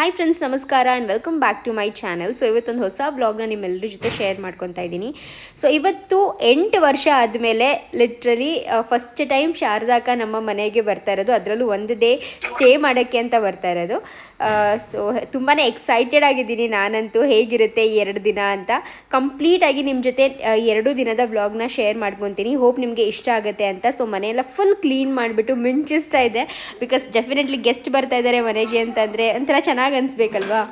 Hi friends ನಮಸ್ಕಾರ and welcome back to my channel so ಇವತ್ತೊಂದು ಹೊಸ ಬ್ಲಾಗ್ನ ನಿಮ್ಮೆಲ್ಲರ ಜೊತೆ ಶೇರ್ ಮಾಡ್ಕೊತಾ ಇದ್ದೀನಿ. ಸೊ ಇವತ್ತು ಎಂಟು ವರ್ಷ ಆದಮೇಲೆ ಲಿಟ್ರಲಿ ಫಸ್ಟ್ ಟೈಮ್ ಶಾರದಾಕ ನಮ್ಮ ಮನೆಗೆ ಬರ್ತಾ ಇರೋದು. ಅದರಲ್ಲೂ ಒಂದು ಡೇ ಸ್ಟೇ ಮಾಡೋಕ್ಕೆ ಅಂತ ಬರ್ತಾ ಇರೋದು. ಸೊ ತುಂಬಾ ಎಕ್ಸೈಟೆಡ್ ಆಗಿದ್ದೀನಿ ನಾನಂತೂ ಹೇಗಿರುತ್ತೆ ಈ ಎರಡು ದಿನ ಅಂತ. ಕಂಪ್ಲೀಟಾಗಿ ನಿಮ್ಮ ಜೊತೆ ಎರಡು ದಿನದ ವ್ಲಾಗ್ನ ಶೇರ್ ಮಾಡ್ಕೊತೀನಿ. ಹೋಪ್ ನಿಮಗೆ ಇಷ್ಟ ಆಗುತ್ತೆ ಅಂತ. ಸೊ ಮನೆಯೆಲ್ಲ ಫುಲ್ ಕ್ಲೀನ್ ಮಾಡಿಬಿಟ್ಟು ಮಿಂಚಿಸ್ತಾ ಇದೆ ಬಿಕಾಸ್ ಡೆಫಿನೆಟ್ಲಿ ಗೆಸ್ಟ್ ಬರ್ತಾ ಇದ್ದಾರೆ ಮನೆಗೆ ಅಂತಂದರೆ ಒಂಥರ ಚೆನ್ನಾಗಿ ಅನಿಸ್ಬೇಕಲ್ವಾ?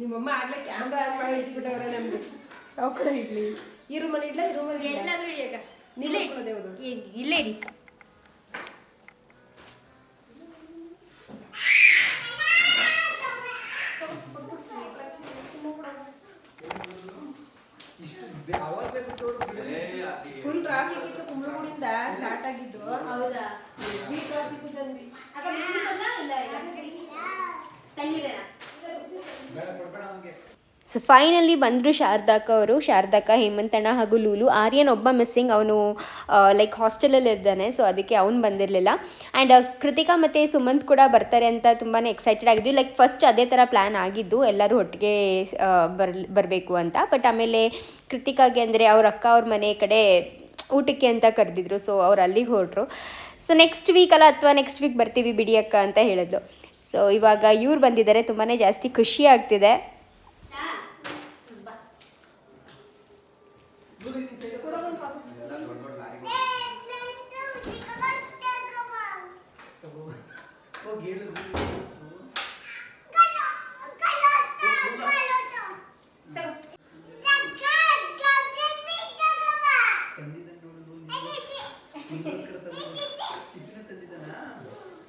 ನಿಮ್ಮಮ್ಮ ಆಗ್ಲೇ ಕ್ಯಾಮ್ರಾ ಆನ್ ಮಾಡಿ ಇಟ್ಬಿಟ್ಟವ್ರೆ ನಮ್ಗೆ. ಯಾವ ಕಡೆ ಇಡ್ಲಿ ಇರು ಮನೆ ಇಡ್ಲ ಇರು ಮನೆ ಎಲ್ಲಾದ್ರೂ ಇಡಿಯಾಗ ನಿಲ್ಲ ಮಲ್ಕೊಳ್ಳೋದು ಹೌದು. ಇಲ್ಲೇ ಇಡಿ. ಫುಲ್ ಟ್ರಾಫಿಕ್ ಇತ್ತು ಕುಂಬಳಗುಡಿಯಿಂದ ಸ್ಟಾರ್ಟ್ ಆಗಿದ್ದು. ಹೌದಾ? ಈ ಟ್ರಾಫಿಕ್ ತಂದ್ವಿ ಅಕ್ಕ? ಇಲ್ಲ ಇಲ್ಲ. ತಣ್ಣೀರೇನಾ? ಸೊ ಫೈನಲಿ ಬಂದರು ಶಾರದಾಕ ಅವರು ಶಾರದಾಕ ಹೇಮಂತಣ್ಣ ಹಾಗೂ ಲೂಲು. ಆರ್ಯನ್ ಒಬ್ಬ ಮಿಸ್ಸಿಂಗ್ ಅವನು ಲೈಕ್ ಹಾಸ್ಟೆಲಲ್ಲಿ ಇದ್ದಾನೆ ಸೊ ಅದಕ್ಕೆ ಅವನು ಬಂದಿರಲಿಲ್ಲ. ಆ್ಯಂಡ್ ಕೃತಿಕಾ ಮತ್ತು ಸುಮಂತ್ ಕೂಡ ಬರ್ತಾರೆ ಅಂತ ತುಂಬಾ ಎಕ್ಸೈಟೆಡ್ ಆಗಿದ್ವಿ. ಲೈಕ್ ಫಸ್ಟ್ ಅದೇ ಥರ ಪ್ಲ್ಯಾನ್ ಆಗಿದ್ದು, ಎಲ್ಲರೂ ಒಟ್ಟಿಗೆ ಬರ್, ಬರಬೇಕು ಅಂತ. ಬಟ್ ಆಮೇಲೆ ಕೃತಿಕಾಗೆ ಅಂದರೆ ಅವ್ರ ಅಕ್ಕ ಅವ್ರ ಮನೆ ಕಡೆ ಊಟಕ್ಕೆ ಅಂತ ಕರೆದಿದ್ರು ಸೊ ಅವ್ರು ಅಲ್ಲಿಗೆ ಹೊರಟ್ರು. ಸೊ ನೆಕ್ಸ್ಟ್ ವೀಕಲ್ಲ ಅಥವಾ ನೆಕ್ಸ್ಟ್ ವೀಕ್ ಬರ್ತೀವಿ ಬಿಡಿ ಅಕ್ಕ ಅಂತ ಹೇಳಿದ್ಲು. ಸೊ ಇವಾಗ ಇವ್ರು ಬಂದಿದ್ದಾರೆ ತುಂಬಾ ಜಾಸ್ತಿ ಖುಷಿ ಆಗ್ತಿದೆ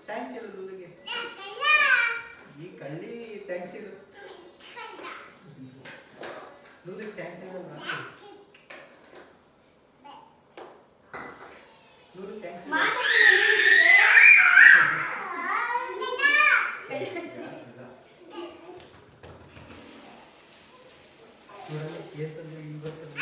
ಟ್ಯಾಂಕ್ಸ್ ಹೇಳು ಲೂಲಿಗೆ ಈ ಕಳ್ಳಿ ಟ್ಯಾಂಕ್ಸ್ ಹೇಳು ಲೂಲಿಗೆ ಟ್ಯಾಂಕ್ಸ್ ಹೇಳು ಲೂಲಿಗೆ ಟ್ಯಾಂಕ್ಸ್ ನೋಡಲ್ಲ ಕೇಸಲ್ಲಿ ಇಲ್ಲಿ ಬರ್ತದೆ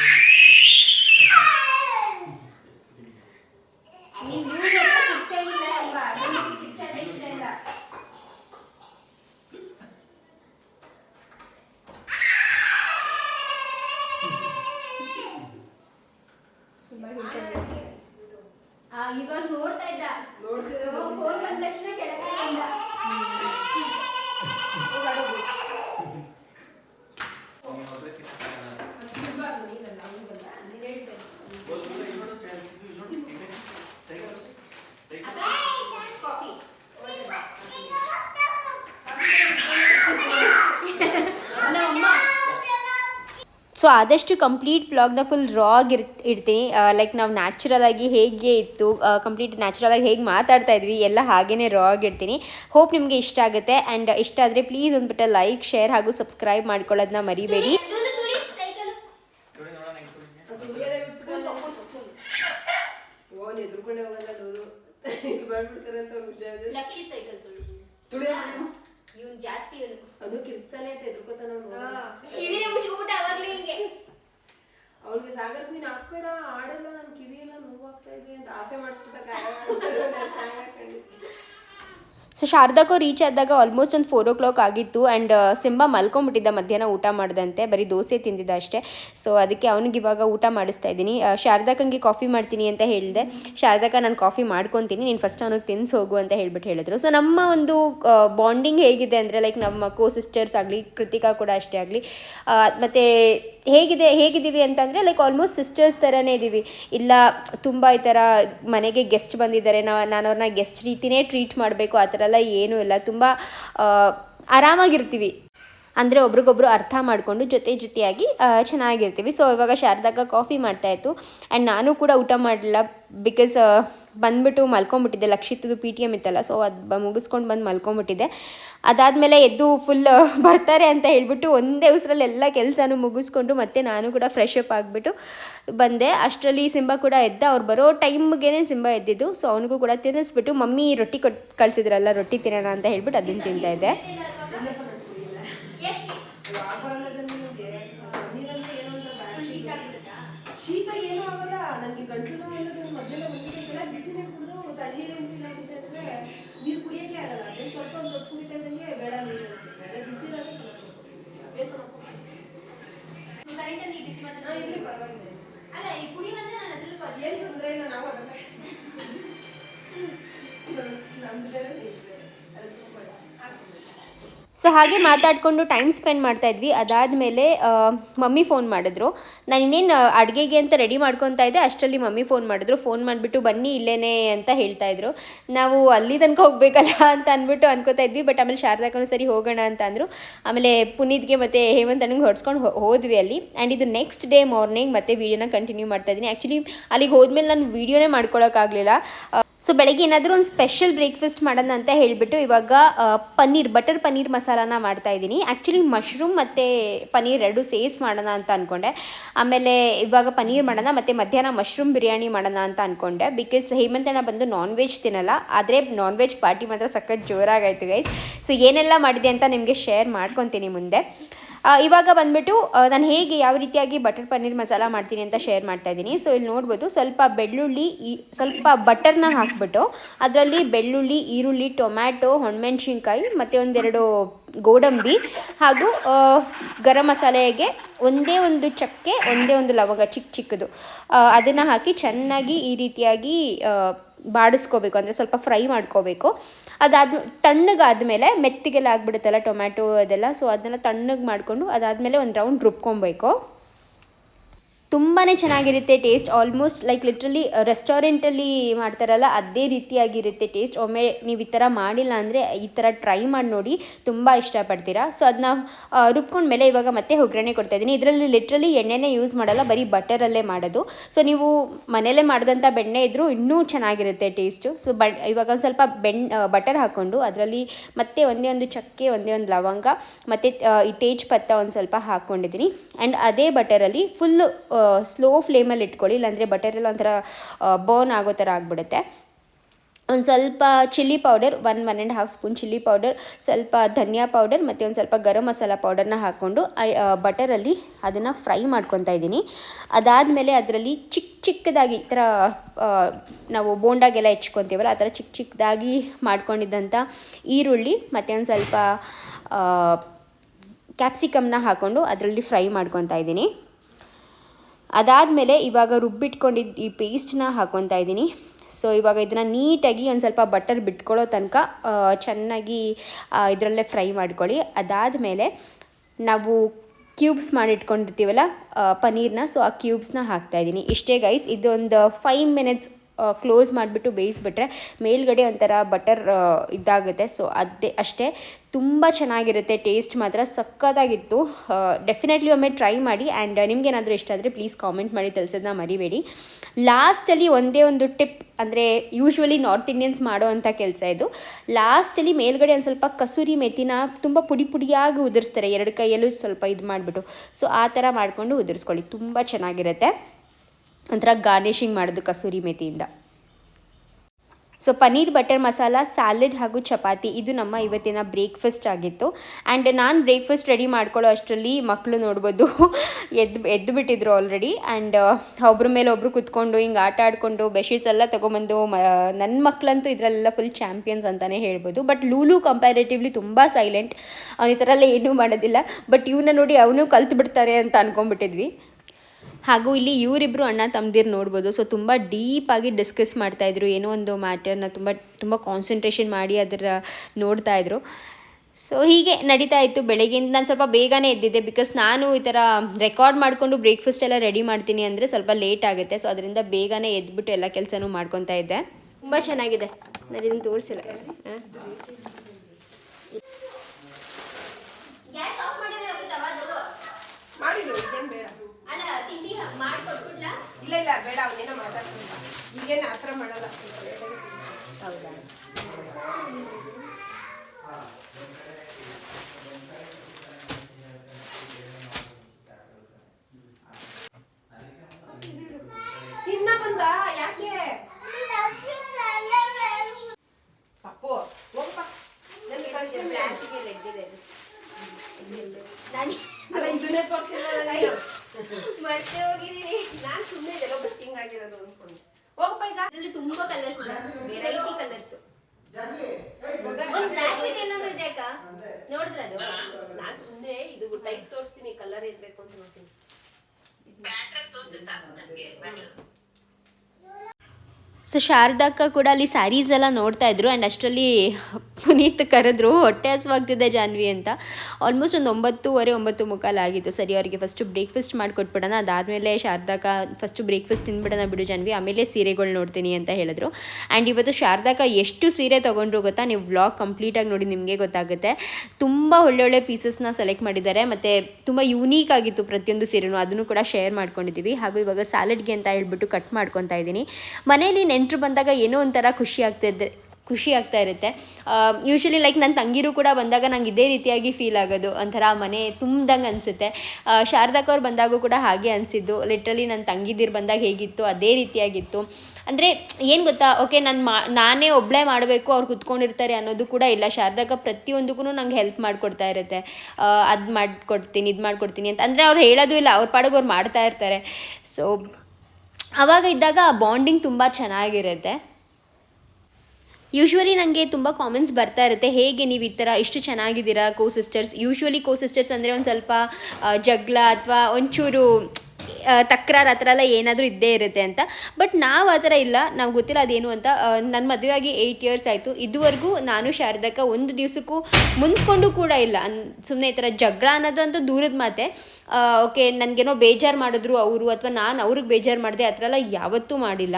ಇವಾಗ ನೋಡ್ತಾ ಇದ್ದ ನೋಡ್ತಿದ್ದೆ ಫೋನ್ ಬಂದ ತಕ್ಷಣ ಕೆಳಗೆ ಇಲ್ಲ ಕಾಫಿ ಸೊ ಆದಷ್ಟು ಕಂಪ್ಲೀಟ್ ಬ್ಲಾಗ್ನ ಫುಲ್ ರಾ ಇರ್ ಇಡ್ತೀನಿ. ಲೈಕ್ ನಾವು ನ್ಯಾಚುರಲ್ ಆಗಿ ಹೇಗೆ ಇತ್ತು ಕಂಪ್ಲೀಟ್ ನ್ಯಾಚುರಲ್ ಆಗಿ ಹೇಗೆ ಮಾತಾಡ್ತಾ ಇದ್ವಿ ಎಲ್ಲ ಹಾಗೇ ರಾ ಆಗಿರ್ತೀನಿ ಹೋಪ್ ನಿಮಗೆ ಇಷ್ಟ ಆಗುತ್ತೆ ಆ್ಯಂಡ್ ಇಷ್ಟ ಆದರೆ ಪ್ಲೀಸ್ ಒಂದ್ಬಿಟ್ಟು ಲೈಕ್ ಶೇರ್ ಹಾಗೂ ಸಬ್ಸ್ಕ್ರೈಬ್ ಮಾಡ್ಕೊಳ್ಳೋದನ್ನ ಮರಿಬೇಡಿ. ಇವನ್ ಲಕ್ಷಿತ್ ಸೈಕಲ್ ಜಾಸ್ತಿ ಅವನು ಕಿರಿಸ್ತಾನೆ ಅಂತ ಎದುರ್ಕೋತಾನ ಕಿವಿನ ಮುಚ್ಕೊಬಿಟ್ಟೆ ಅವಾಗ್ಲೇ ಹಿಂಗೆ. ಅವ್ನಿಗೆ ಸಾಗರ್ ನೀನ್ ಹಾಕ್ಬೇಡ ಆಡಲ್ಲ ನನ್ ಕಿವಿ ಎಲ್ಲ ನೋವಾಗ್ತಾ ಇದೆ ಅಂತ ಆಸೆ ಮಾಡ್ಬಿಟ್ಟಾಗ ಸಾಂಗ್ ಹಾಕೊಂಡಿದ್ದೆ ಸೊ ಶಾರದಾಗೂ ರೀಚ್ ಆದಾಗ ಆಲ್ಮೋಸ್ಟ್ ಒಂದು ಫೋರ್ ಓ ಕ್ಲಾಕ್ ಆಗಿತ್ತು ಆ್ಯಂಡ್ ಸಿಂಬ ಮಲ್ಕೊಂಬಿಟ್ಟಿದ್ದ ಮಧ್ಯಾಹ್ನ ಊಟ ಮಾಡ್ದಂತೆ. ಬರೀ ದೋಸೆ ತಿಂದಿದ್ದ ಅಷ್ಟೇ. ಸೊ ಅದಕ್ಕೆ ಅವ್ನಿಗೆ ಇವಾಗ ಊಟ ಮಾಡಿಸ್ತಾ ಇದ್ದೀನಿ. ಶಾರದಾಕಂಗೆ ಕಾಫಿ ಮಾಡ್ತೀನಿ ಅಂತ ಹೇಳಿದೆ. ಶಾರದಾಕ ನಾನು ಕಾಫಿ ಮಾಡ್ಕೊತೀನಿ. ನೀನು ಫಸ್ಟ್ ಅವನಿಗೆ ತಿನ್ಸಿ ಹೋಗು ಅಂತ ಹೇಳ್ಬಿಟ್ಟು ಹೇಳಿದ್ರು. ಸೊ ನಮ್ಮ ಒಂದು ಬಾಂಡಿಂಗ್ ಹೇಗಿದೆ ಅಂದರೆ ಲೈಕ್ ನಮ್ಮ ಕೋ ಸಿಸ್ಟರ್ಸ್ ಆಗಲಿ, ಕೃತಿಕಾ ಕೂಡ ಅಷ್ಟೇ ಆಗಲಿ. ಮತ್ತು ಹೇಗಿದೆ, ಹೇಗಿದ್ದೀವಿ ಅಂತಂದರೆ ಲೈಕ್ ಆಲ್ಮೋಸ್ಟ್ ಸಿಸ್ಟರ್ಸ್ ಥರನೇ ಇದ್ದೀವಿ ಇಲ್ಲ, ತುಂಬ ಈ ಥರ ಮನೆಗೆ ಗೆಸ್ಟ್ ಬಂದಿದ್ದಾರೆ. ನಾವು ನಾನು ಅವ್ರನ್ನ ಗೆಸ್ಟ್ ರೀತಿನೇ ಟ್ರೀಟ್ ಮಾಡಬೇಕು, ಆ ಥರ ಎಲ್ಲ ಏನೂ ಇಲ್ಲ. ತುಂಬ ಆರಾಮಾಗಿರ್ತೀವಿ. ಅಂದರೆ ಒಬ್ರಿಗೊಬ್ರು ಅರ್ಥ ಮಾಡಿಕೊಂಡು ಜೊತೆ ಜೊತೆಯಾಗಿ ಚೆನ್ನಾಗಿರ್ತೀವಿ. ಸೊ ಇವಾಗ ಶಾರದಾಗ ಕಾಫಿ ಮಾಡ್ತಾಯಿತ್ತು ಆ್ಯಂಡ್ ನಾನು ಕೂಡ ಊಟ ಮಾಡಲಿಲ್ಲ ಬಿಕಾಸ್ ಬಂದ್ಬಿಟ್ಟು ಮಲ್ಕೊಂಬಿಟ್ಟಿದ್ದೆ ಲಕ್ಷಿತ್ತದು ಪಿ ಟಿ ಎಂ ಇತ್ತಲ್ಲ ಸೊ ಅದು ಮುಗಿಸ್ಕೊಂಡು ಬಂದು ಮಲ್ಕೊಂಬಿಟ್ಟಿದ್ದೆ ಅದಾದಮೇಲೆ ಎದ್ದು ಫುಲ್ ಬರ್ತಾರೆ ಅಂತ ಹೇಳಿಬಿಟ್ಟು ಒಂದೇ ಉಸಿರಲ್ಲಿ ಎಲ್ಲ ಕೆಲಸನೂ ಮುಗಿಸ್ಕೊಂಡು ಮತ್ತೆ ನಾನು ಕೂಡ ಫ್ರೆಶ್ ಅಪ್ ಆಗಿಬಿಟ್ಟು ಬಂದೆ ಅಷ್ಟರಲ್ಲಿ ಸಿಂಬ ಕೂಡ ಎದ್ದ ಅವ್ರು ಬರೋ ಟೈಮ್ಗೆ ಸಿಂಬ ಎದ್ದಿದ್ದು ಸೊ ಅವನಿಗೂ ಕೂಡ ತಿನ್ನಿಸ್ಬಿಟ್ಟು ಮಮ್ಮಿ ರೊಟ್ಟಿ ಕೊಟ್ಟು ಕಳಿಸಿದ್ರಲ್ಲ ರೊಟ್ಟಿ ತಿನ್ನೋಣ ಅಂತ ಹೇಳ್ಬಿಟ್ಟು ಅದನ್ನು ತಿಂತಾ ಇದ್ದೆ ಸೊ ಹಾಗೆ ಮಾತಾಡಿಕೊಂಡು ಟೈಮ್ ಸ್ಪೆಂಡ್ ಮಾಡ್ತಾ ಇದ್ವಿ. ಅದಾದಮೇಲೆ ಮಮ್ಮಿ ಫೋನ್ ಮಾಡಿದ್ರು. ನಾನು ಇನ್ನೇನು ಅಡುಗೆಗೆ ಅಂತ ರೆಡಿ ಮಾಡ್ಕೊತಾ ಇದ್ದೆ. ಅಷ್ಟರಲ್ಲಿ ಮಮ್ಮಿ ಫೋನ್ ಮಾಡಿದ್ರು. ಫೋನ್ ಮಾಡಿಬಿಟ್ಟು, ಬನ್ನಿ ಇಲ್ಲೇನೆ ಅಂತ ಹೇಳ್ತಾ ಇದ್ರು. ನಾವು ಅಲ್ಲಿ ತನಕ ಹೋಗ್ಬೇಕಲ್ಲ ಅಂತ ಅಂದ್ಬಿಟ್ಟು ಅನ್ಕೋತಾ ಇದ್ವಿ. ಬಟ್ ಆಮೇಲೆ ಶಾರದಾಕನು ಸರಿ ಹೋಗೋಣ ಅಂತ ಅಂದರು. ಆಮೇಲೆ ಪುನೀತ್ಗೆ ಮತ್ತು ಹೇಮಂತ್ ಅಣ್ಣಗೆ ಹೊಡ್ಸ್ಕೊಂಡು ಹೋದ್ವಿ ಅಲ್ಲಿ. ಆ್ಯಂಡ್ ಇದು ನೆಕ್ಸ್ಟ್ ಡೇ ಮಾರ್ನಿಂಗ್ ಮತ್ತೆ ವೀಡಿಯೋನ ಕಂಟಿನ್ಯೂ ಮಾಡ್ತಾ ಇದ್ದೀನಿ. ಆ್ಯಕ್ಚುಲಿ ಅಲ್ಲಿಗೆ ಹೋದ್ಮೇಲೆ ನಾನು ವೀಡಿಯೋನೇ ಮಾಡ್ಕೊಳಕ್ಕಾಗಲಿಲ್ಲ ಸೊ ಬೆಳಗ್ಗೆ ಏನಾದರೂ ಒಂದು ಸ್ಪೆಷಲ್ ಬ್ರೇಕ್ಫಾಸ್ಟ್ ಮಾಡೋಣ ಅಂತ ಹೇಳಿಬಿಟ್ಟು ಇವಾಗ ಪನ್ನೀರ್ ಬಟರ್ ಪನ್ನೀರ್ ಮಸಾಲಾನ ಮಾಡ್ತಾ ಇದ್ದೀನಿ. ಆ್ಯಕ್ಚುಲಿ ಮಶ್ರೂಮ್ ಮತ್ತು ಪನ್ನೀರ್ ಎರಡು ಸೇಸ್ ಮಾಡೋಣ ಅಂತ ಅಂದ್ಕೊಂಡೆ ಆಮೇಲೆ ಇವಾಗ ಪನ್ನೀರ್ ಮಾಡೋಣ, ಮತ್ತು ಮಧ್ಯಾಹ್ನ ಮಶ್ರೂಮ್ ಬಿರಿಯಾನಿ ಮಾಡೋಣ ಅಂತ ಅಂದ್ಕೊಂಡೆ ಬಿಕಾಸ್ ಹೇಮಂತಣ್ಣ ಬಂದು ನಾನ್ ವೆಜ್ ತಿನ್ನಲ್ಲ. ಆದರೆ ನಾನ್ ವೆಜ್ ಪಾರ್ಟಿ ಮಾತ್ರ ಸಖತ್ ಜೋರಾಗಾಯಿತು ಗೈಸ್ ಸೊ ಏನೆಲ್ಲ ಮಾಡಿದೆ ಅಂತ ನಿಮಗೆ ಶೇರ್ ಮಾಡ್ಕೊತೀನಿ ಮುಂದೆ. ಇವಾಗ ಬಂದ್ಬಿಟ್ಟು ನಾನು ಹೇಗೆ ಯಾವ ರೀತಿಯಾಗಿ ಬಟರ್ ಪನ್ನೀರ್ ಮಸಾಲ ಮಾಡ್ತೀನಿ ಅಂತ ಶೇರ್ ಮಾಡ್ತಾ ಇದ್ದೀನಿ. ಸೊ ಇಲ್ಲಿ ನೋಡ್ಬೋದು, ಸ್ವಲ್ಪ ಬೆಳ್ಳುಳ್ಳಿ, ಈ, ಸ್ವಲ್ಪ ಬಟರ್ನ ಹಾಕ್ಬಿಟ್ಟು, ಅದರಲ್ಲಿ ಬೆಳ್ಳುಳ್ಳಿ, ಈರುಳ್ಳಿ, ಟೊಮ್ಯಾಟೊ ಹೊಣ್ಮೆಣ್ಸಿನ್ಕಾಯಿ ಮತ್ತು ಒಂದೆರಡು ಗೋಡಂಬಿ ಹಾಗೂ ಗರಂ ಮಸಾಲೆಗೆ ಒಂದೇ ಒಂದು ಚಕ್ಕೆ, ಒಂದೇ ಒಂದು ಲವಂಗ ಚಿಕ್ಕ ಚಿಕ್ಕದು. ಅದನ್ನು ಹಾಕಿ ಚೆನ್ನಾಗಿ ಈ ರೀತಿಯಾಗಿ ಬಾಡಿಸ್ಕೋಬೇಕು, ಅಂದರೆ ಸ್ವಲ್ಪ ಫ್ರೈ ಮಾಡ್ಕೋಬೇಕು. ಅದಾದ ತಣ್ಣಗಾದಮೇಲೆ ಮೆತ್ತಿಗೆಲ್ಲ ಆಗ್ಬಿಡುತ್ತಲ್ಲ ಟೊಮ್ಯಾಟೊ ಅದೆಲ್ಲ ಸೊ ಅದನ್ನೆಲ್ಲ ತಣ್ಣಗೆ ಮಾಡಿಕೊಂಡು ಅದಾದಮೇಲೆ ಒಂದು ರೌಂಡ್ ರುಬ್ಕೊಬೇಕು. ತುಂಬಾ ಚೆನ್ನಾಗಿರುತ್ತೆ ಟೇಸ್ಟ್ ಆಲ್ಮೋಸ್ಟ್ ಲೈಕ್ ಲಿಟ್ರಲಿ ರೆಸ್ಟೋರೆಂಟಲ್ಲಿ ಮಾಡ್ತಾರಲ್ಲ, ಅದೇ ರೀತಿಯಾಗಿರುತ್ತೆ ಟೇಸ್ಟ್ ಒಮ್ಮೆ ನೀವು ಈ ಥರ ಮಾಡಿಲ್ಲ ಅಂದರೆ ಈ ಥರ ಟ್ರೈ ಮಾಡಿ ನೋಡಿ ತುಂಬ ಇಷ್ಟಪಡ್ತೀರಾ. ಸೊ ಅದನ್ನ ರುಬ್ಕೊಂಡ್ಮೇಲೆ ಇವಾಗ ಮತ್ತೆ ಒಗ್ಗರಣೆ ಕೊಡ್ತಾ ಇದ್ದೀನಿ. ಇದರಲ್ಲಿ ಲಿಟ್ರಲಿ ಎಣ್ಣೆನೇ ಯೂಸ್ ಮಾಡಲ್ಲ, ಬರೀ ಬಟರಲ್ಲೇ ಮಾಡೋದು. ಸೊ ನೀವು ಮನೆಯಲ್ಲೇ ಮಾಡಿದಂಥ ಬೆಣ್ಣೆ ಇದ್ದರೂ ಇನ್ನೂ ಚೆನ್ನಾಗಿರುತ್ತೆ ಟೇಸ್ಟು ಸೊ ಬ, ಇವಾಗ ಒಂದು ಸ್ವಲ್ಪ ಬೆಣ್ಣ ಬಟರ್ ಹಾಕ್ಕೊಂಡು ಅದರಲ್ಲಿ ಮತ್ತೆ ಒಂದೇ ಒಂದು ಚಕ್ಕೆ, ಒಂದೇ ಒಂದು ಲವಂಗ, ಮತ್ತು ಈ ತೇಜ್ ಪತ್ತ ಒಂದು ಸ್ವಲ್ಪ ಹಾಕ್ಕೊಂಡಿದ್ದೀನಿ ಆ್ಯಂಡ್ ಅದೇ ಬಟರಲ್ಲಿ ಫುಲ್ ಸ್ಲೋ ಫ್ಲೇಮಲ್ಲಿ ಇಟ್ಕೊಳ್ಳಿ, ಇಲ್ಲಾಂದರೆ ಬಟರ್ ಎಲ್ಲ ಒಂಥರ ಬರ್ನ್ ಆಗೋ ಥರ ಆಗಿಬಿಡುತ್ತೆ. ಒಂದು ಸ್ವಲ್ಪ chilli powder one one and half spoon chilli powder ಸ್ವಲ್ಪ ಧನಿಯಾ ಪೌಡರ್ ಮತ್ತು ಒಂದು ಸ್ವಲ್ಪ ಗರಂ ಮಸಾಲ ಪೌಡರ್ನ ಹಾಕ್ಕೊಂಡು ಬಟರಲ್ಲಿ ಅದನ್ನು ಫ್ರೈ ಮಾಡ್ಕೊತಾ ಇದ್ದೀನಿ. ಅದಾದಮೇಲೆ ಅದರಲ್ಲಿ ಚಿಕ್ಕ ಚಿಕ್ಕದಾಗಿ ಈ ಥರ ನಾವು ಬೋಂಡಾಗೆಲ್ಲ ಹೆಚ್ಕೊತೀವಲ್ಲ, ಆ ಥರ ಚಿಕ್ಕ ಚಿಕ್ಕದಾಗಿ ಮಾಡ್ಕೊಂಡಿದ್ದಂಥ ಈರುಳ್ಳಿ ಮತ್ತು ಒಂದು ಸ್ವಲ್ಪ ಕ್ಯಾಪ್ಸಿಕಮ್ನ ಹಾಕ್ಕೊಂಡು ಅದರಲ್ಲಿ ಫ್ರೈ ಮಾಡ್ಕೊತಾ ಇದ್ದೀನಿ. ಅದಾದಮೇಲೆ ಇವಾಗ ರುಬ್ಬಿಟ್ಕೊಂಡಿದ್ದ ಈ ಪೇಸ್ಟ್ನ ಹಾಕೊತಾ ಇದ್ದೀನಿ. ಸೊ, ಇವಾಗ ಇದನ್ನು ನೀಟಾಗಿ ಒಂದು ಸ್ವಲ್ಪ ಬಟರ್ ಬಿಟ್ಕೊಳ್ಳೋ ತನಕ ಚೆನ್ನಾಗಿ ಇದರಲ್ಲೇ ಫ್ರೈ ಮಾಡ್ಕೊಳ್ಳಿ. ಅದಾದಮೇಲೆ ನಾವು ಕ್ಯೂಬ್ಸ್ ಮಾಡಿಟ್ಕೊಂಡಿರ್ತೀವಲ್ಲ ಪನ್ನೀರ್ನ ಸೊ ಆ ಕ್ಯೂಬ್ಸ್ನ ಹಾಕ್ತಾಯಿದ್ದೀನಿ ಇಷ್ಟೇ ಗೈಸ್ ಇದೊಂದು ಫೈವ್ ಮಿನಿಟ್ಸ್ ಕ್ಲೋಸ್ ಮಾಡಿಬಿಟ್ಟು ಬೇಯಿಸ್ಬಿಟ್ರೆ ಮೇಲ್ಗಡೆ ಒಂಥರ ಬಟರ್ ಇದಾಗುತ್ತೆ. ಸೊ ಅದೇ, ಅಷ್ಟೇ. ತುಂಬ ಚೆನ್ನಾಗಿರುತ್ತೆ ಟೇಸ್ಟ್ ಮಾತ್ರ ಸಕ್ಕತ್ತಾಗಿತ್ತು. ಡೆಫಿನೆಟ್ಲಿ ಒಮ್ಮೆ ಟ್ರೈ ಮಾಡಿ. ಆ್ಯಂಡ್ ನಿಮ್ಗೇನಾದರೂ ಇಷ್ಟ ಆದರೆ ಪ್ಲೀಸ್ ಕಾಮೆಂಟ್ ಮಾಡಿ, ತಿಳಿಸೋದನ್ನ ಮರಿಬೇಡಿ. ಲಾಸ್ಟಲ್ಲಿ ಒಂದೇ ಒಂದು ಟಿಪ್ ಅಂದರೆ ಯೂಶ್ವಲಿ ನಾರ್ತ್ ಇಂಡಿಯನ್ಸ್ ಮಾಡೋ ಅಂಥ ಕೆಲಸ ಇದು. ಲಾಸ್ಟಲ್ಲಿ ಮೇಲ್ಗಡೆ ಒಂದು ಸ್ವಲ್ಪ ಕಸೂರಿ ಮೆಥಿನ ತುಂಬ ಪುಡಿ ಪುಡಿಯಾಗಿ ಉದುರಿಸ್ತಾರೆ. ಎರಡು ಕೈಯಲ್ಲೂ ಸ್ವಲ್ಪ ಇದು ಮಾಡಿಬಿಟ್ಟು. ಸೊ ಆ ಥರ ಮಾಡಿಕೊಂಡು ಉದುರಿಸ್ಕೊಳ್ಳಿ. ತುಂಬ ಚೆನ್ನಾಗಿರುತ್ತೆ. ಒಂಥರ ಗಾರ್ನಿಷಿಂಗ್ ಮಾಡೋದು kasuri ಮೆಥಿಯಿಂದ so paneer, butter masala salad ಹಾಗೂ ಚಪಾತಿ, ಇದು ನಮ್ಮ ಇವತ್ತಿನ ಬ್ರೇಕ್ಫಾಸ್ಟ್ ಆಗಿತ್ತು. ಆ್ಯಂಡ್ ನಾನು ಬ್ರೇಕ್ಫಾಸ್ಟ್ ರೆಡಿ ಮಾಡ್ಕೊಳ್ಳೋ ಅಷ್ಟರಲ್ಲಿ ಮಕ್ಕಳು ನೋಡ್ಬೋದು ಎದ್ದು ಎದ್ದು ಬಿಟ್ಟಿದ್ರು ಆಲ್ರೆಡಿ ಆ್ಯಂಡ್ ಒಬ್ರ ಮೇಲೆ ಒಬ್ಬರು ಕುತ್ಕೊಂಡು ಹಿಂಗೆ ಆಟ ಆಡಿಕೊಂಡು ಬೆಡ್ಶೀಟ್ಸ್ ಎಲ್ಲ ತೊಗೊಂಬಂದು ನನ್ನ ಮಕ್ಕಳಂತೂ ಇದರಲ್ಲೆಲ್ಲ ಫುಲ್ ಚಾಂಪಿಯನ್ಸ್ ಅಂತಲೇ ಹೇಳ್ಬೋದು. ಬಟ್ ಲೂಲು ಕಂಪ್ಯಾರೇಟಿವ್ಲಿ ತುಂಬ ಸೈಲೆಂಟ್ ಅವ್ನ ಈ ಥರ ಎಲ್ಲ ಏನೂ ಮಾಡೋದಿಲ್ಲ. ಬಟ್ ಇವನ್ನ ನೋಡಿ ಅವನು ಕಲ್ತು ಬಿಡ್ತಾರೆ ಅಂತ ಅಂದ್ಕೊಂಡ್ಬಿಟ್ಟಿದ್ವಿ ಹಾಗೂ ಇಲ್ಲಿ ಇವರಿಬ್ಬರು ಅಣ್ಣ ತಮ್ಮದಿರು ನೋಡ್ಬೋದು. ಸೊ ತುಂಬ ಡೀಪಾಗಿ ಡಿಸ್ಕಸ್ ಮಾಡ್ತಾಯಿದ್ರು ಏನೋ ಒಂದು ಮ್ಯಾಟರ್ನ ತುಂಬ ತುಂಬ ಕಾನ್ಸಂಟ್ರೇಷನ್ ಮಾಡಿ ಅದರ ನೋಡ್ತಾ ಇದ್ರು. ಸೊ ಹೀಗೆ ನಡೀತಾ ಇತ್ತು. ಬೆಳಗ್ಗೆಯಿಂದ ನಾನು ಸ್ವಲ್ಪ ಬೇಗನೆ ಎದ್ದಿದ್ದೆ ಬಿಕಾಸ್ ನಾನು ಈ ಥರ ರೆಕಾರ್ಡ್ ಮಾಡಿಕೊಂಡು ಬ್ರೇಕ್ಫಾಸ್ಟ್ ಎಲ್ಲ ರೆಡಿ ಮಾಡ್ತೀನಿ ಅಂದರೆ ಸ್ವಲ್ಪ ಲೇಟ್ ಆಗುತ್ತೆ. ಸೊ ಅದರಿಂದ ಬೇಗನೆ ಎದ್ಬಿಟ್ಟು ಎಲ್ಲ ಕೆಲಸನೂ ಮಾಡ್ಕೊತಾ ಇದ್ದೆ. ತುಂಬ ಚೆನ್ನಾಗಿದೆ. ನಾನು ಇದನ್ನು ತೋರಿಸಿಲ್ಲ ಹಾಂ ಗ್ಯಾಸ್ ಆಫ್ ಮಾಡಿದ್ರೆ ಹೋಗುತ್ತವ ಅದು ಮಾಡಿದ್ರು ಇದೇನು ಬೇಡ ಅಲ್ಲ ತಿಂಡಿ ಮಾಡ್ಕೊಟ್ಬಿಡ್ಲಾ ಇಲ್ಲ ಇಲ್ಲ ಬೇಡ ಅವನೇನೋ ಮಾತಾಡ್ತಾನೆ ಈಗೇನು ಆ ಥರ ಮಾಡಲ್ಲ ನಾನು ಅಲ್ಲ ಇದನ್ನೇ ತೋರಿಸಿಲ್ಲ ಮತ್ತೆ ಹೋಗಿದ್ದೀನಿ ನಾನು ಸುಮ್ಮನೆ ಎಲ್ಲೋ ಬುಕ್ಕಿಂಗ್ ಆಗಿರೋದು ಅನ್ಕೊಂಡು ಹೋಗಪ್ಪ ಈಗ ಅದರಲ್ಲಿ ತುಂಬಾ ಕಲರ್ಸ್ ಇದೆ ವೆರೈಟಿ ಕಲರ್ಸ್ ಜಾನ್ವಿ ಒಂದು ಬ್ಲ್ಯಾಕ್ ವಿತ್ ಏನಾದ್ರು ಇದೆ ಅಕ್ಕ ನೋಡಿದ್ರ ಅದು ನಾನು ಸುಮ್ಮನೆ ಇದು ಟೈಪ್ ತೋರಿಸ್ತೀನಿ ಕಲರ್ ಏನ್ ಬೇಕು ಅಂತ ನೋಡ್ತೀನಿ ಸೊ ಶಾರದಕ್ಕ ಕೂಡ ಅಲ್ಲಿ ಸ್ಯಾರೀಸ್ ಎಲ್ಲ ನೋಡ್ತಾ ಇದ್ರು ಆ್ಯಂಡ್ ಅಷ್ಟರಲ್ಲಿ ಪುನೀತ್ ಕರೆದ್ರು, ಹೊಟ್ಟೆ ಹಸುವಾಗ್ತಿದೆ ಜಾನ್ವಿ ಅಂತ. ಆಲ್ಮೋಸ್ಟ್ ಒಂದು ಒಂಬತ್ತುವರೆ, ಒಂಬತ್ತು ಮುಕ್ಕಾಲು ಆಗಿತ್ತು. ಸರಿ, ಅವರಿಗೆ ಫಸ್ಟು ಬ್ರೇಕ್ಫಾಸ್ಟ್ ಮಾಡಿಕೊಟ್ಬಿಡೋಣ. ಅದಾದಮೇಲೆ ಶಾರದಾಕ ಫಸ್ಟು ಬ್ರೇಕ್ಫಾಸ್ಟ್ ತಿಂದ್ಬಿಡೋಣ ಬಿಡು ಜಾನ್ವಿ. ಆಮೇಲೆ ಸೀರೆಗಳು ನೋಡ್ತೀನಿ ಅಂತ ಹೇಳಿದ್ರು. ಆ್ಯಂಡ್ ಇವತ್ತು ಶಾರದಾಕ ಎಷ್ಟು ಸೀರೆ ತೊಗೊಂಡ್ರು ಗೊತ್ತಾ? ನೀವು ವ್ಲಾಗ್ ಕಂಪ್ಲೀಟಾಗಿ ನೋಡಿ ನಿಮಗೆ ಗೊತ್ತಾಗುತ್ತೆ. ತುಂಬ ಒಳ್ಳೊಳ್ಳೆ ಪೀಸಸ್ನ ಸೆಲೆಕ್ಟ್ ಮಾಡಿದ್ದಾರೆ. ಮತ್ತು ತುಂಬ ಯೂನೀಕ್ ಆಗಿತ್ತು ಪ್ರತಿಯೊಂದು ಸೀರೆನೂ. ಅದನ್ನು ಕೂಡ ಶೇರ್ ಮಾಡ್ಕೊಂಡಿದ್ದೀವಿ ಹಾಗೂ ಇವಾಗ ಸ್ಯಾಲಡ್ಗೆ ಅಂತ ಹೇಳ್ಬಿಟ್ಟು ಕಟ್ ಮಾಡ್ಕೊತಾ ಇದ್ದೀನಿ. ಮನೆಯಲ್ಲಿ ನೆಂಟರು ಬಂದಾಗ ಏನೋ ಒಂಥರ ಖುಷಿ ಆಗ್ತಿದ್ದೆ ಖುಷಿ ಆಗ್ತಾ ಇರುತ್ತೆ. ಯೂಶ್ವಲಿ ಲೈಕ್ ನನ್ನ ತಂಗಿರು ಕೂಡ ಬಂದಾಗ ನಂಗೆ ಇದೇ ರೀತಿಯಾಗಿ ಫೀಲ್ ಆಗೋದು. ಒಂಥರ ಮನೆ ತುಂಬ್ದಂಗೆ ಅನಿಸುತ್ತೆ. ಶಾರದಾಕವ್ರು ಬಂದಾಗೂ ಕೂಡ ಹಾಗೆ ಅನಿಸಿದ್ದು. ಲಿಟ್ರಲಿ ನನ್ನ ತಂಗಿದಿರು ಬಂದಾಗ ಹೇಗಿತ್ತು, ಅದೇ ರೀತಿಯಾಗಿತ್ತು. ಅಂದರೆ ಏನು ಗೊತ್ತಾ ಓಕೆ ನಾನು ಮಾ, ನಾನೇ ಒಬ್ಬಳೇ ಮಾಡಬೇಕು, ಅವ್ರು ಕುತ್ಕೊಂಡಿರ್ತಾರೆ ಅನ್ನೋದು ಕೂಡ ಇಲ್ಲ. ಶಾರದಾಕ ಪ್ರತಿಯೊಂದಕ್ಕೂ ನಂಗೆ ಹೆಲ್ಪ್ ಮಾಡಿಕೊಡ್ತಾ ಇರುತ್ತೆ. ಅದು ಮಾಡಿಕೊಡ್ತೀನಿ, ಇದು ಮಾಡಿಕೊಡ್ತೀನಿ ಅಂತ. ಅಂದರೆ ಅವ್ರು ಹೇಳೋದು ಇಲ್ಲ, ಅವ್ರ ಪಾಡಿಗೆ ಅವ್ರು ಮಾಡ್ತಾ ಇರ್ತಾರೆ. ಸೊ ಆವಾಗ ಇದ್ದಾಗ ಬಾಂಡಿಂಗ್ ತುಂಬ ಚೆನ್ನಾಗಿರುತ್ತೆ. ಯೂಶ್ವಲಿ ನನಗೆ ತುಂಬ ಕಾಮೆಂಟ್ಸ್ ಬರ್ತಾ ಇರುತ್ತೆ, ಹೇಗೆ ನೀವು ಈ ಥರ ಇಷ್ಟು ಚೆನ್ನಾಗಿದ್ದೀರಾ co sisters usually co sisters ಅಂದರೆ ಒಂದು ಸ್ವಲ್ಪ ಜಗಳ ಅಥವಾ ಒಂಚೂರು ತಕ್ರಾರ್ ಆ ಥರ ಎಲ್ಲ ಏನಾದರೂ ಇದ್ದೇ ಇರುತ್ತೆ ಅಂತ. ಬಟ್ ನಾವು ಆ ಥರ ಇಲ್ಲ. ನಾವು ಗೊತ್ತಿಲ್ಲ ಅದೇನು ಅಂತ. ನನ್ನ ಮದುವೆಯಾಗಿ ಏಯ್ಟ್ ಇಯರ್ಸ್ ಆಯಿತು. ಇದುವರೆಗೂ ನಾನು ಶಾರದಕ್ಕ ಒಂದು ದಿವಸಕ್ಕೂ ಮುನ್ಸ್ಕೊಂಡು ಕೂಡ ಇಲ್ಲ. ಅನ್ ಸುಮ್ಮನೆ ಈ ಥರ ಜಗಳ ಅನ್ನೋದಂತೂ ದೂರದ ಮಾತೆ. ಓಕೆ ನನಗೇನೋ ಬೇಜಾರು ಮಾಡಿದ್ರು ಅವರು ಅಥವಾ ನಾನು ಅವ್ರಿಗೆ ಬೇಜಾರು ಮಾಡಿದೆ, ಆ ಥರ ಎಲ್ಲ ಯಾವತ್ತೂ ಮಾಡಿಲ್ಲ.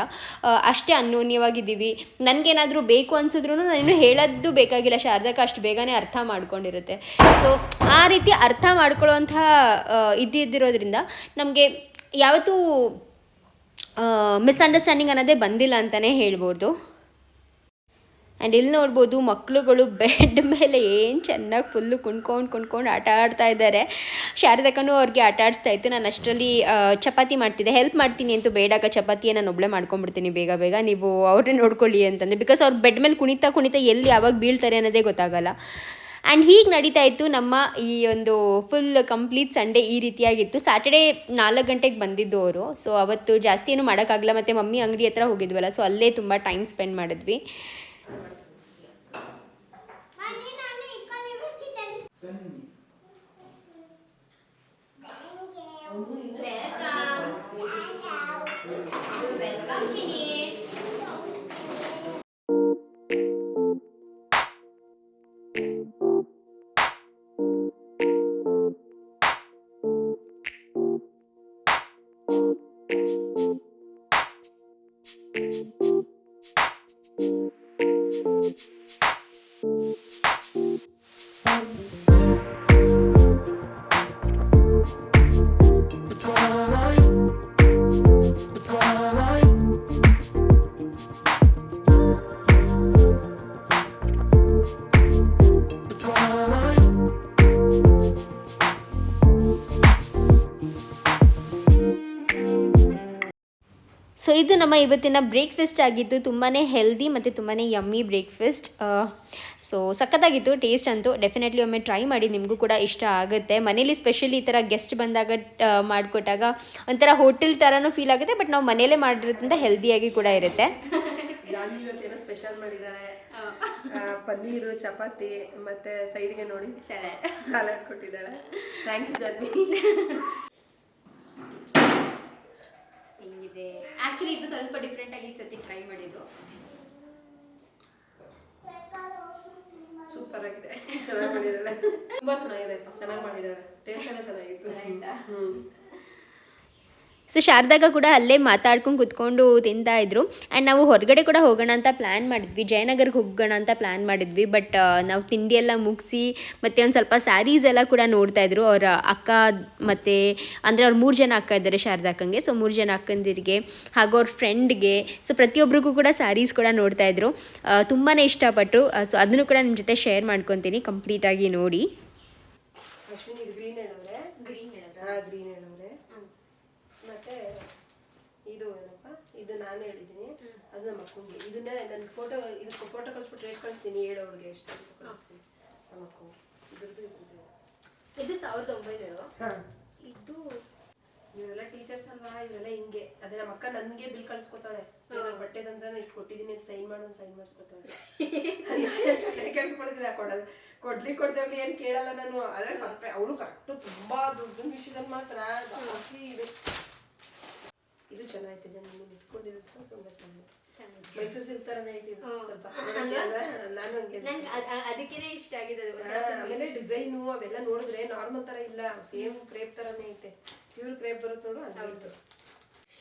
ಅಷ್ಟೇ ಅನ್ಯೋನ್ಯವಾಗಿದ್ದೀವಿ. ನನಗೇನಾದರೂ ಬೇಕು ಅನ್ಸಿದ್ರು ನಾನೇನು ಹೇಳೋದು ಬೇಕಾಗಿಲ್ಲ. ಶಾರದಕ್ಕ ಅಷ್ಟು ಬೇಗನೆ ಅರ್ಥ ಮಾಡ್ಕೊಂಡಿರುತ್ತೆ. ಸೊ ಆ ರೀತಿ ಅರ್ಥ ಮಾಡ್ಕೊಳ್ಳೋವಂಥ ಇದ್ದಿದ್ದಿರೋದ್ರಿಂದ ನಮಗೆ ಯಾವತ್ತೂ ಮಿಸ್ಅಂಡರ್ಸ್ಟ್ಯಾಂಡಿಂಗ್ ಅನ್ನೋದೇ ಬಂದಿಲ್ಲ ಅಂತಲೇ ಹೇಳ್ಬೋದು. ಆ್ಯಂಡ್ ಇಲ್ಲಿ ನೋಡ್ಬೋದು ಮಕ್ಕಳುಗಳು ಬೆಡ್ ಮೇಲೆ ಏನು ಚೆನ್ನಾಗಿ ಫುಲ್ಲು ಕುಣ್ಕೊಂಡು ಕುಣ್ಕೊಂಡು ಆಟ ಆಡ್ತಾ ಇದ್ದಾರೆ ಶಾರದಕ್ಕನೂ ಅವ್ರಿಗೆ ಆಟ ಆಡಿಸ್ತಾ ಇತ್ತು. ನಾನು ಅಷ್ಟರಲ್ಲಿ ಚಪಾತಿ ಮಾಡ್ತಿದ್ದೆ. ಹೆಲ್ಪ್ ಮಾಡ್ತೀನಿ ಅಂತೂ ಬೇಡಾಗ ಚಪಾತಿಯೇ ನಾನು ಒಬ್ಬಳೇ ಮಾಡ್ಕೊಂಡ್ಬಿಡ್ತೀನಿ ಬೇಗ ಬೇಗ. ನೀವು ಅವ್ರನ್ನೇ ನೋಡ್ಕೊಳ್ಳಿ ಅಂತಂದರೆ ಬಿಕಾಸ್ ಅವ್ರು ಬೆಡ್ ಮೇಲೆ ಕುಣಿತಾ ಕುಣಿತಾ ಎಲ್ಲಿ ಯಾವಾಗ ಬೀಳ್ತಾರೆ ಅನ್ನೋದೇ ಗೊತ್ತಾಗಲ್ಲ. ಆ್ಯಂಡ್ ಹೀಗೆ ನಡೀತಾ ಇತ್ತು. ನಮ್ಮ ಈ ಒಂದು ಫುಲ್ ಕಂಪ್ಲೀಟ್ ಸಂಡೇ ಈ ರೀತಿಯಾಗಿತ್ತು. ಸ್ಯಾಟರ್ಡೇ ನಾಲ್ಕು ಗಂಟೆಗೆ ಬಂದಿದ್ದು ಅವರು. ಸೊ ಅವತ್ತು ಜಾಸ್ತಿ ಏನು ಮಾಡೋಕ್ಕಾಗಲ್ಲ ಮತ್ತು ಮಮ್ಮಿ ಅಂಗಡಿ ಹತ್ರ ಹೋಗಿದ್ವಲ್ಲ. ಸೊ ಅಲ್ಲೇ ತುಂಬ ಟೈಮ್ ಸ್ಪೆಂಡ್ ಮಾಡಿದ್ವಿ. ಇವತ್ತಿನ ಬ್ರೇಕ್ಫಾಸ್ಟ್ ಆಗಿದ್ದು ತುಂಬಾ ಹೆಲ್ದಿ ಮತ್ತು ತುಂಬಾ ಯಮ್ಮಿ ಬ್ರೇಕ್ಫಾಸ್ಟ್ ಸೊ ಸಖತ್ತಾಗಿತ್ತು ಟೇಸ್ಟ್ ಅಂತೂ ಡೆಫಿನೆಟ್ಲಿ ಒಮ್ಮೆ ಟ್ರೈ ಮಾಡಿ ನಿಮಗೂ ಕೂಡ ಇಷ್ಟ ಆಗುತ್ತೆ. ಮನೇಲಿ ಸ್ಪೆಷಲಿ ಈ ಥರ ಗೆಸ್ಟ್ ಬಂದಾಗ ಮಾಡಿಕೊಟ್ಟಾಗ ಒಂಥರ ಹೋಟೆಲ್ ಥರನೂ ಫೀಲ್ ಆಗುತ್ತೆ ಬಟ್ ನಾವು ಮನೇಲೇ ಮಾಡಿರೋದ್ರಿಂದ ಹೆಲ್ದಿಯಾಗಿ ಕೂಡ ಇರುತ್ತೆ. ಸ್ಪೆಷಲ್ ಮಾಡಿದ್ದಾರೆ ಪನ್ನೀರು ಚಪಾತಿ ಮತ್ತೆ ಸೈಡ್ಗೆ ನೋಡಿ ಸಲಾಡ್ ಕೊಟ್ಟಿದ್ದಾಳೆ. Thank you Janvi. ಹೆಂಗಿದೆ? ಆ್ಯಕ್ಚುಲಿ ಇದು ಸ್ವಲ್ಪ ಡಿಫ್ರೆಂಟ್ ಆಗಿ ಈ ಸತಿ ಟ್ರೈ ಮಾಡಿದ್ದು. ಸೂಪರ್ ಆಗಿದೆ. ಚೆನ್ನಾಗಿ ಮಾಡಿದ್ದಾಳೆ. ತುಂಬಾ ಚೆನ್ನಾಗಿದೆ ಚೆನ್ನಾಗಿ ಮಾಡಿದ್ದಾಳೆ. ಟೇಸ್ಟ್ ಎಲ್ಲ ಚೆನ್ನಾಗಿತ್ತು. ಹ್ಮ್. ಸೊ ಶಾರದಾಗ ಕೂಡ ಅಲ್ಲೇ ಮಾತಾಡ್ಕೊಂಡು ಕುತ್ಕೊಂಡು ತಿಂತಾ ಇದ್ರು. ಆ್ಯಂಡ್ ನಾವು ಹೊರಗಡೆ ಕೂಡ ಹೋಗೋಣ ಅಂತ ಪ್ಲ್ಯಾನ್ ಮಾಡಿದ್ವಿ. ಜಯನಗರ್ಗೆ ಹೋಗೋಣ ಅಂತ ಪ್ಲ್ಯಾನ್ ಮಾಡಿದ್ವಿ. ಬಟ್ ನಾವು ತಿಂಡಿ ಎಲ್ಲ ಮುಗಿಸಿ ಮತ್ತು ಒಂದು ಸ್ವಲ್ಪ ಸ್ಯಾರೀಸ್ ಎಲ್ಲ ಕೂಡ ನೋಡ್ತಾ ಇದ್ರು. ಅವರ ಅಕ್ಕ ಮತ್ತು ಅಂದರೆ ಅವ್ರು ಮೂರು ಜನ ಅಕ್ಕ ಇದ್ದಾರೆ ಶಾರದಾಕ್ಕಂಗೆ ಸೊ ಮೂರು ಜನ ಅಕ್ಕಂದಿರಿಗೆ ಹಾಗೂ ಅವ್ರ ಫ್ರೆಂಡ್ಗೆ ಸೊ ಪ್ರತಿಯೊಬ್ಬರಿಗೂ ಕೂಡ ಸ್ಯಾರೀಸ್ ಕೂಡ ನೋಡ್ತಾ ಇದ್ರು. ತುಂಬಾ ಇಷ್ಟಪಟ್ಟರು ಸೊ ಅದನ್ನು ಕೂಡ ನಿಮ್ಮ ಜೊತೆ ಶೇರ್ ಮಾಡ್ಕೊತೀನಿ. ಕಂಪ್ಲೀಟಾಗಿ ನೋಡಿ ಅಶ್ವಿನಿ ಗ್ರೀನ್ ಹೇಳವ್ರೆ ಗ್ರೀನ್ ಹಾ ಗ್ರೀನ್ ಹೇಳವ್ರೆ ಮತ್ತೆ ಇದು ಏನಪ್ಪ ಇದು ನಾನು ಹೇಳಿದ್ದೀನಿ ಅದು ನಮ್ಮ ಅಕ್ಕಂಗೆ ಇದನ್ನೇ ನನ್ನ ಫೋಟೋ ಇದಕ್ಕೆ ಫೋಟೋ ಕಳಿಸ್ಬಿಟ್ಟು ರೇಟ್ ಕಳಿಸ್ತೀನಿ. ಹೇಳೋರಿಗೆ ಎಷ್ಟು ಅಂತ ಕಳಿಸ್ತೀನಿ. ನಮ್ಮ ಅಕ್ಕ ಇದ್ರದ್ದು ಇದು ಸಾವಿರದ ಒಂಬೈನೂರು? ಹಾ. ಇದು ಇವರೆಲ್ಲ ಟೀಚರ್ಸ್ ಅಲ್ವಾ? ಇವರೆಲ್ಲ ಹಿಂಗೆ. ಅದೇ ನಮ್ಮ ಅಕ್ಕ ನನ್ಗೆ ಬಿಲ್ ಕಳ್ಸ್ಕೊತಾಳೆ. ಬಟ್ಟೆ ಬಟ್ಟೆದಂದ್ರೆ ಇಷ್ಟು ಕೊಟ್ಟಿದ್ದೀನಿ ಅಂತ ಸೈನ್ ಮಾಡು ಸೈನ್ ಮಾಡಿಸ್ಕೊತಾಳೆ. ಕೆಲ್ಸ್ಕೊಳಕ್ಕಿಲ್ಲ ಕೊಡಲ್ಲ? ಕೊಡ್ಲಿ ಕೊಡ್ದೇವ್ಲಿ ಏನ್ ಕೇಳಲ್ಲ ನಾನು. ಅದ್ರ ಅವಳು ಕರೆಕ್ಟ್ ತುಂಬಾ ದುಡ್ಡು ವಿಷಯದಲ್ಲಿ ಮಾತ್ರ. ಜಾಸ್ತಿ ಇದೆ. ಇದು ಚೆನ್ನಾಗಿದೆ ನಾನು ಇಟ್ಕೊಂಡಿರೋದು ತುಂಬಾ ಚೆನ್ನಾಗಿದೆ. ಮೈಸೂರು ಸಿಲ್ಕ್ ತರನೇ ಐತಿ ಇದು. ಹ್ಮ್. ಸ್ವಲ್ಪ ಅಲ್ವಾ? ನಾನು ಹಂಗೆ ನಂಗೆ ಅದಕ್ಕೇನೆ ಇಷ್ಟ ಆಗಿದೆ ಅದು. ಹಾ, ಆಮೇಲೆ ಡಿಸೈನು ಅವೆಲ್ಲ ನೋಡಿದ್ರೆ ನಾರ್ಮಲ್ ತರ ಇಲ್ಲ. ಸೇಮ್ ಕ್ರೇಪ್ ತರನೇ ಐತೆ. ಪ್ಯೂರ್ ಕ್ರೇಪ್ ಬರುತ್ತೆ ನೋಡು ಅದೇ ಹೌದು. ಇದು.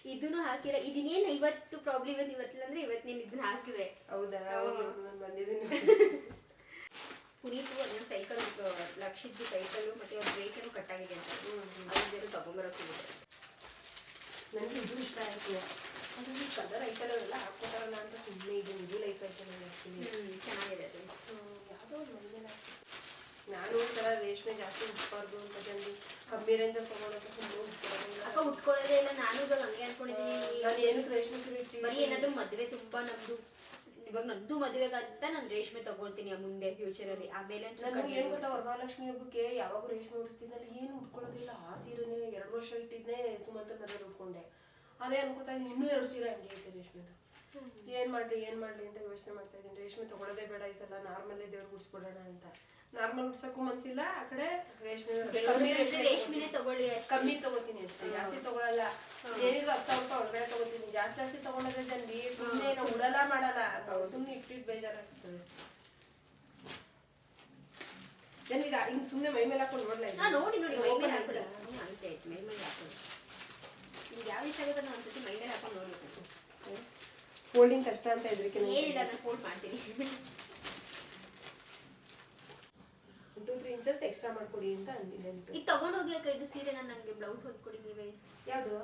ಇದನ್ನು ಹಾಕಿಲ್ಲ ಇದನ್ನೇನು ಇವತ್ತು ಪ್ರಾಬ್ಲಮ್ ಇವತ್ತು ಇವತ್ತಿಲ್ಲ ಅಂದ್ರೆ ಇವತ್ತು ನೀನು ಇದನ್ನ ಹಾಕಿವೆ. ಹೌದಾ. ನಾನು ಬಂದಿದ್ದೀನಿ. ಪುನೀತು ಅದನ್ನ ಸೈಕಲ್ ಲಕ್ಷದ್ದು ಸೈಕಲ್ ಮತ್ತೆ ಅವ್ರ ಕಟ್ ಕಟ್ಟಾಗಿದೆ ಅಂತ. ಅದನ್ನೆಲ್ಲ ತಗೊಂಬರಕ್ಕೆ ಹೋಗಿದೆ. ನನಗೆ ಇದು ಇಷ್ಟ ಆಯ್ತು ಅದು ಕಲರ್ ಐತಲ್ಲ ಅವೆಲ್ಲ ಹಾಕ್ಕೊತಾರಲ್ಲ ಅಂತ ಸುಮ್ಮನೆ ಇದು ಇದು ಲೈಫ್ ಐತೆ ನನಗೆ ಚೆನ್ನಾಗಿದೆ ಅದು. ಯಾವುದೋ ಒಂದು ನಾನು ಒಂಥರ ರೇಷ್ಮೆ ಜಾಸ್ತಿ ಉಟ್ಬಾರ್ದು ಅಂತ ಜನರು ಕಮ್ಮಿ ರೇಂಜಲ್ಲಿ ತೊಗೊಳಕ್ಕೆ ಸುಮ್ಮನೆ ಉಟ್ಕೊಳ್ಳೋದಿಲ್ಲ ಅಕ್ಕ ಉಟ್ಕೊಳ್ಳೋದೇ ಇಲ್ಲ ನಾನು ಇವಾಗ ಹಂಗೆ ಅನ್ಕೊಂಡಿದ್ದೀನಿ. ನಾನು ಏನಕ್ಕೆ ರೇಷ್ಮೆ ಸೀರೆ? ಬರೀ ಏನಾದ್ರೂ ಮದುವೆ ತುಂಬಾ ನಮ್ಮದು ಇವಾಗ ನಂದು ಮದುವೆಗಂತ ನಾನು ರೇಷ್ಮೆ ತಗೊಳ್ತೀನಿ ಮುಂದೆ ಫ್ಯೂಚರ್ ಅಲ್ಲಿ. ಆಮೇಲೆ ಒಂಚೂರು ನಾನು ಏನು ಗೊತ್ತಾ ವರಮಹಾಲಕ್ಷ್ಮಿ ಹಬ್ಬಕ್ಕೆ ಯಾವಾಗ ರೇಷ್ಮೆ ಉಡಿಸ್ತಿದ್ನಲ್ಲ ಏನು ಉಟ್ಕೊಳ್ಳೋದಿಲ್ಲ ಆ ಸೀರೆನೇ ಎರಡು ವರ್ಷ ಇಟ್ಟಿದ್ನೆ ಸುಮಂತ್ರ ಮದುವೆ ಉಟ್ಕೊಂಡೆ. ಅದೇ ಅನ್ಕೋತಾ ಇದ್ದೀನಿ ಇನ್ನೂ ಎರಡು ಸೀರೆ ಹಂಗೆ ಐತೆ ರೇಷ್ಮೆದು. ಏನ್ ಮಾಡ್ಲಿ ಏನ್ ಮಾಡ್ಲಿ ಅಂತ ಯೋಚನೆ ಮಾಡ್ತಾ ಇದ್ದೀನಿ ರೇಷ್ಮೆ ತಗೊಳ್ಳೋದೇ ಬೇಡ ಈ ಸಲ. ನಾರ್ಮಲ್ಲೇ ದೇವ್ರಿಗೆ ಉಡ್ಸ್ಬಿಡೋಣ ಅಂತ. ನಾರ್ಮಲ್ ಉಡ್ಸಕ್ಕೂ ಮನ್ಸಿಲ್ಲ ಆ ಕಡೆ ರೇಷ್ಮೆ ಕಮ್ಮಿ ರೇಷ್ಮೆ ರೇಷ್ಮೆನೆ ತಗೊಳ್ಳಿ ಕಮ್ಮಿ ತಗೋತೀನಿ ಅಷ್ಟೇ. ಜಾಸ್ತಿ ತಗೊಳಲ್ಲ. ಏನಿದ್ರು ಹತ್ತು ಸಾವಿರ ರೂಪಾಯಿ ಒಳಗಡೆ ತಗೋತೀನಿ. ಜಾಸ್ತಿ ಜಾಸ್ತಿ ತಗೊಂಡ್ರೆ ಜನ್ರಿ ಸುಮ್ಮನೆ ನಾವು ಉಡಲ್ಲ ಮಾಡಲ್ಲ. ಸುಮ್ಮನೆ ಇಟ್ಟಿಟ್ಟು ಬೇಜಾರಾಗ್ತದೆ. ಜನ್ ಈಗ ಹಿಂಗ್ ಸುಮ್ಮನೆ ಮೈ ಮೇಲೆ ಹಾಕೊಂಡು ನೋಡ್ಲಾ ಹಾ ನೋಡಿ ನೋಡಿ. ಮೈ ಮೇಲೆ ಹಾಕೊಳ್ಳಿ ಆಯ್ತು. ಮೈ ಮೇಲೆ ಹಾಕೊಳ್ಳಿ ನಿಮ್ಗೆ ಯಾವ ಇಷ್ಟ ಆಗುತ್ತೆ ಅದನ್ನ ಒಂದ್ಸತಿ ಮೈ ಮೇಲೆ ಹಾಕೊಂಡು ನೋಡಿ ಫೋಲ್ಡಿಂಗ್ ಕಷ್ಟ ಅಂತ ಹೆದರಿಕೆ ಏನಿಲ್ಲ ನಾನು ಫೋಲ್ಡ್ ಮಾಡ್ತೀನಿ. ಟೂ ತ್ರೀ ಇಂಚಸ್ ಎಕ್ಸ್ಟ್ರಾ ಮಾಡ್ಕೊಡಿ ಅಂತ ಅಂದಿದ್ದೆ ಇದು ತಗೊಂಡು ಹೋಗಿ ಅಕ್ಕ ಇದು ಸೀರೆ ನಾನು ನನಗೆ ಬ್ಲೌಸ್ ಹೊಲ್ಕೊಡಿ ನೀವೇ. ಯಾವುದು?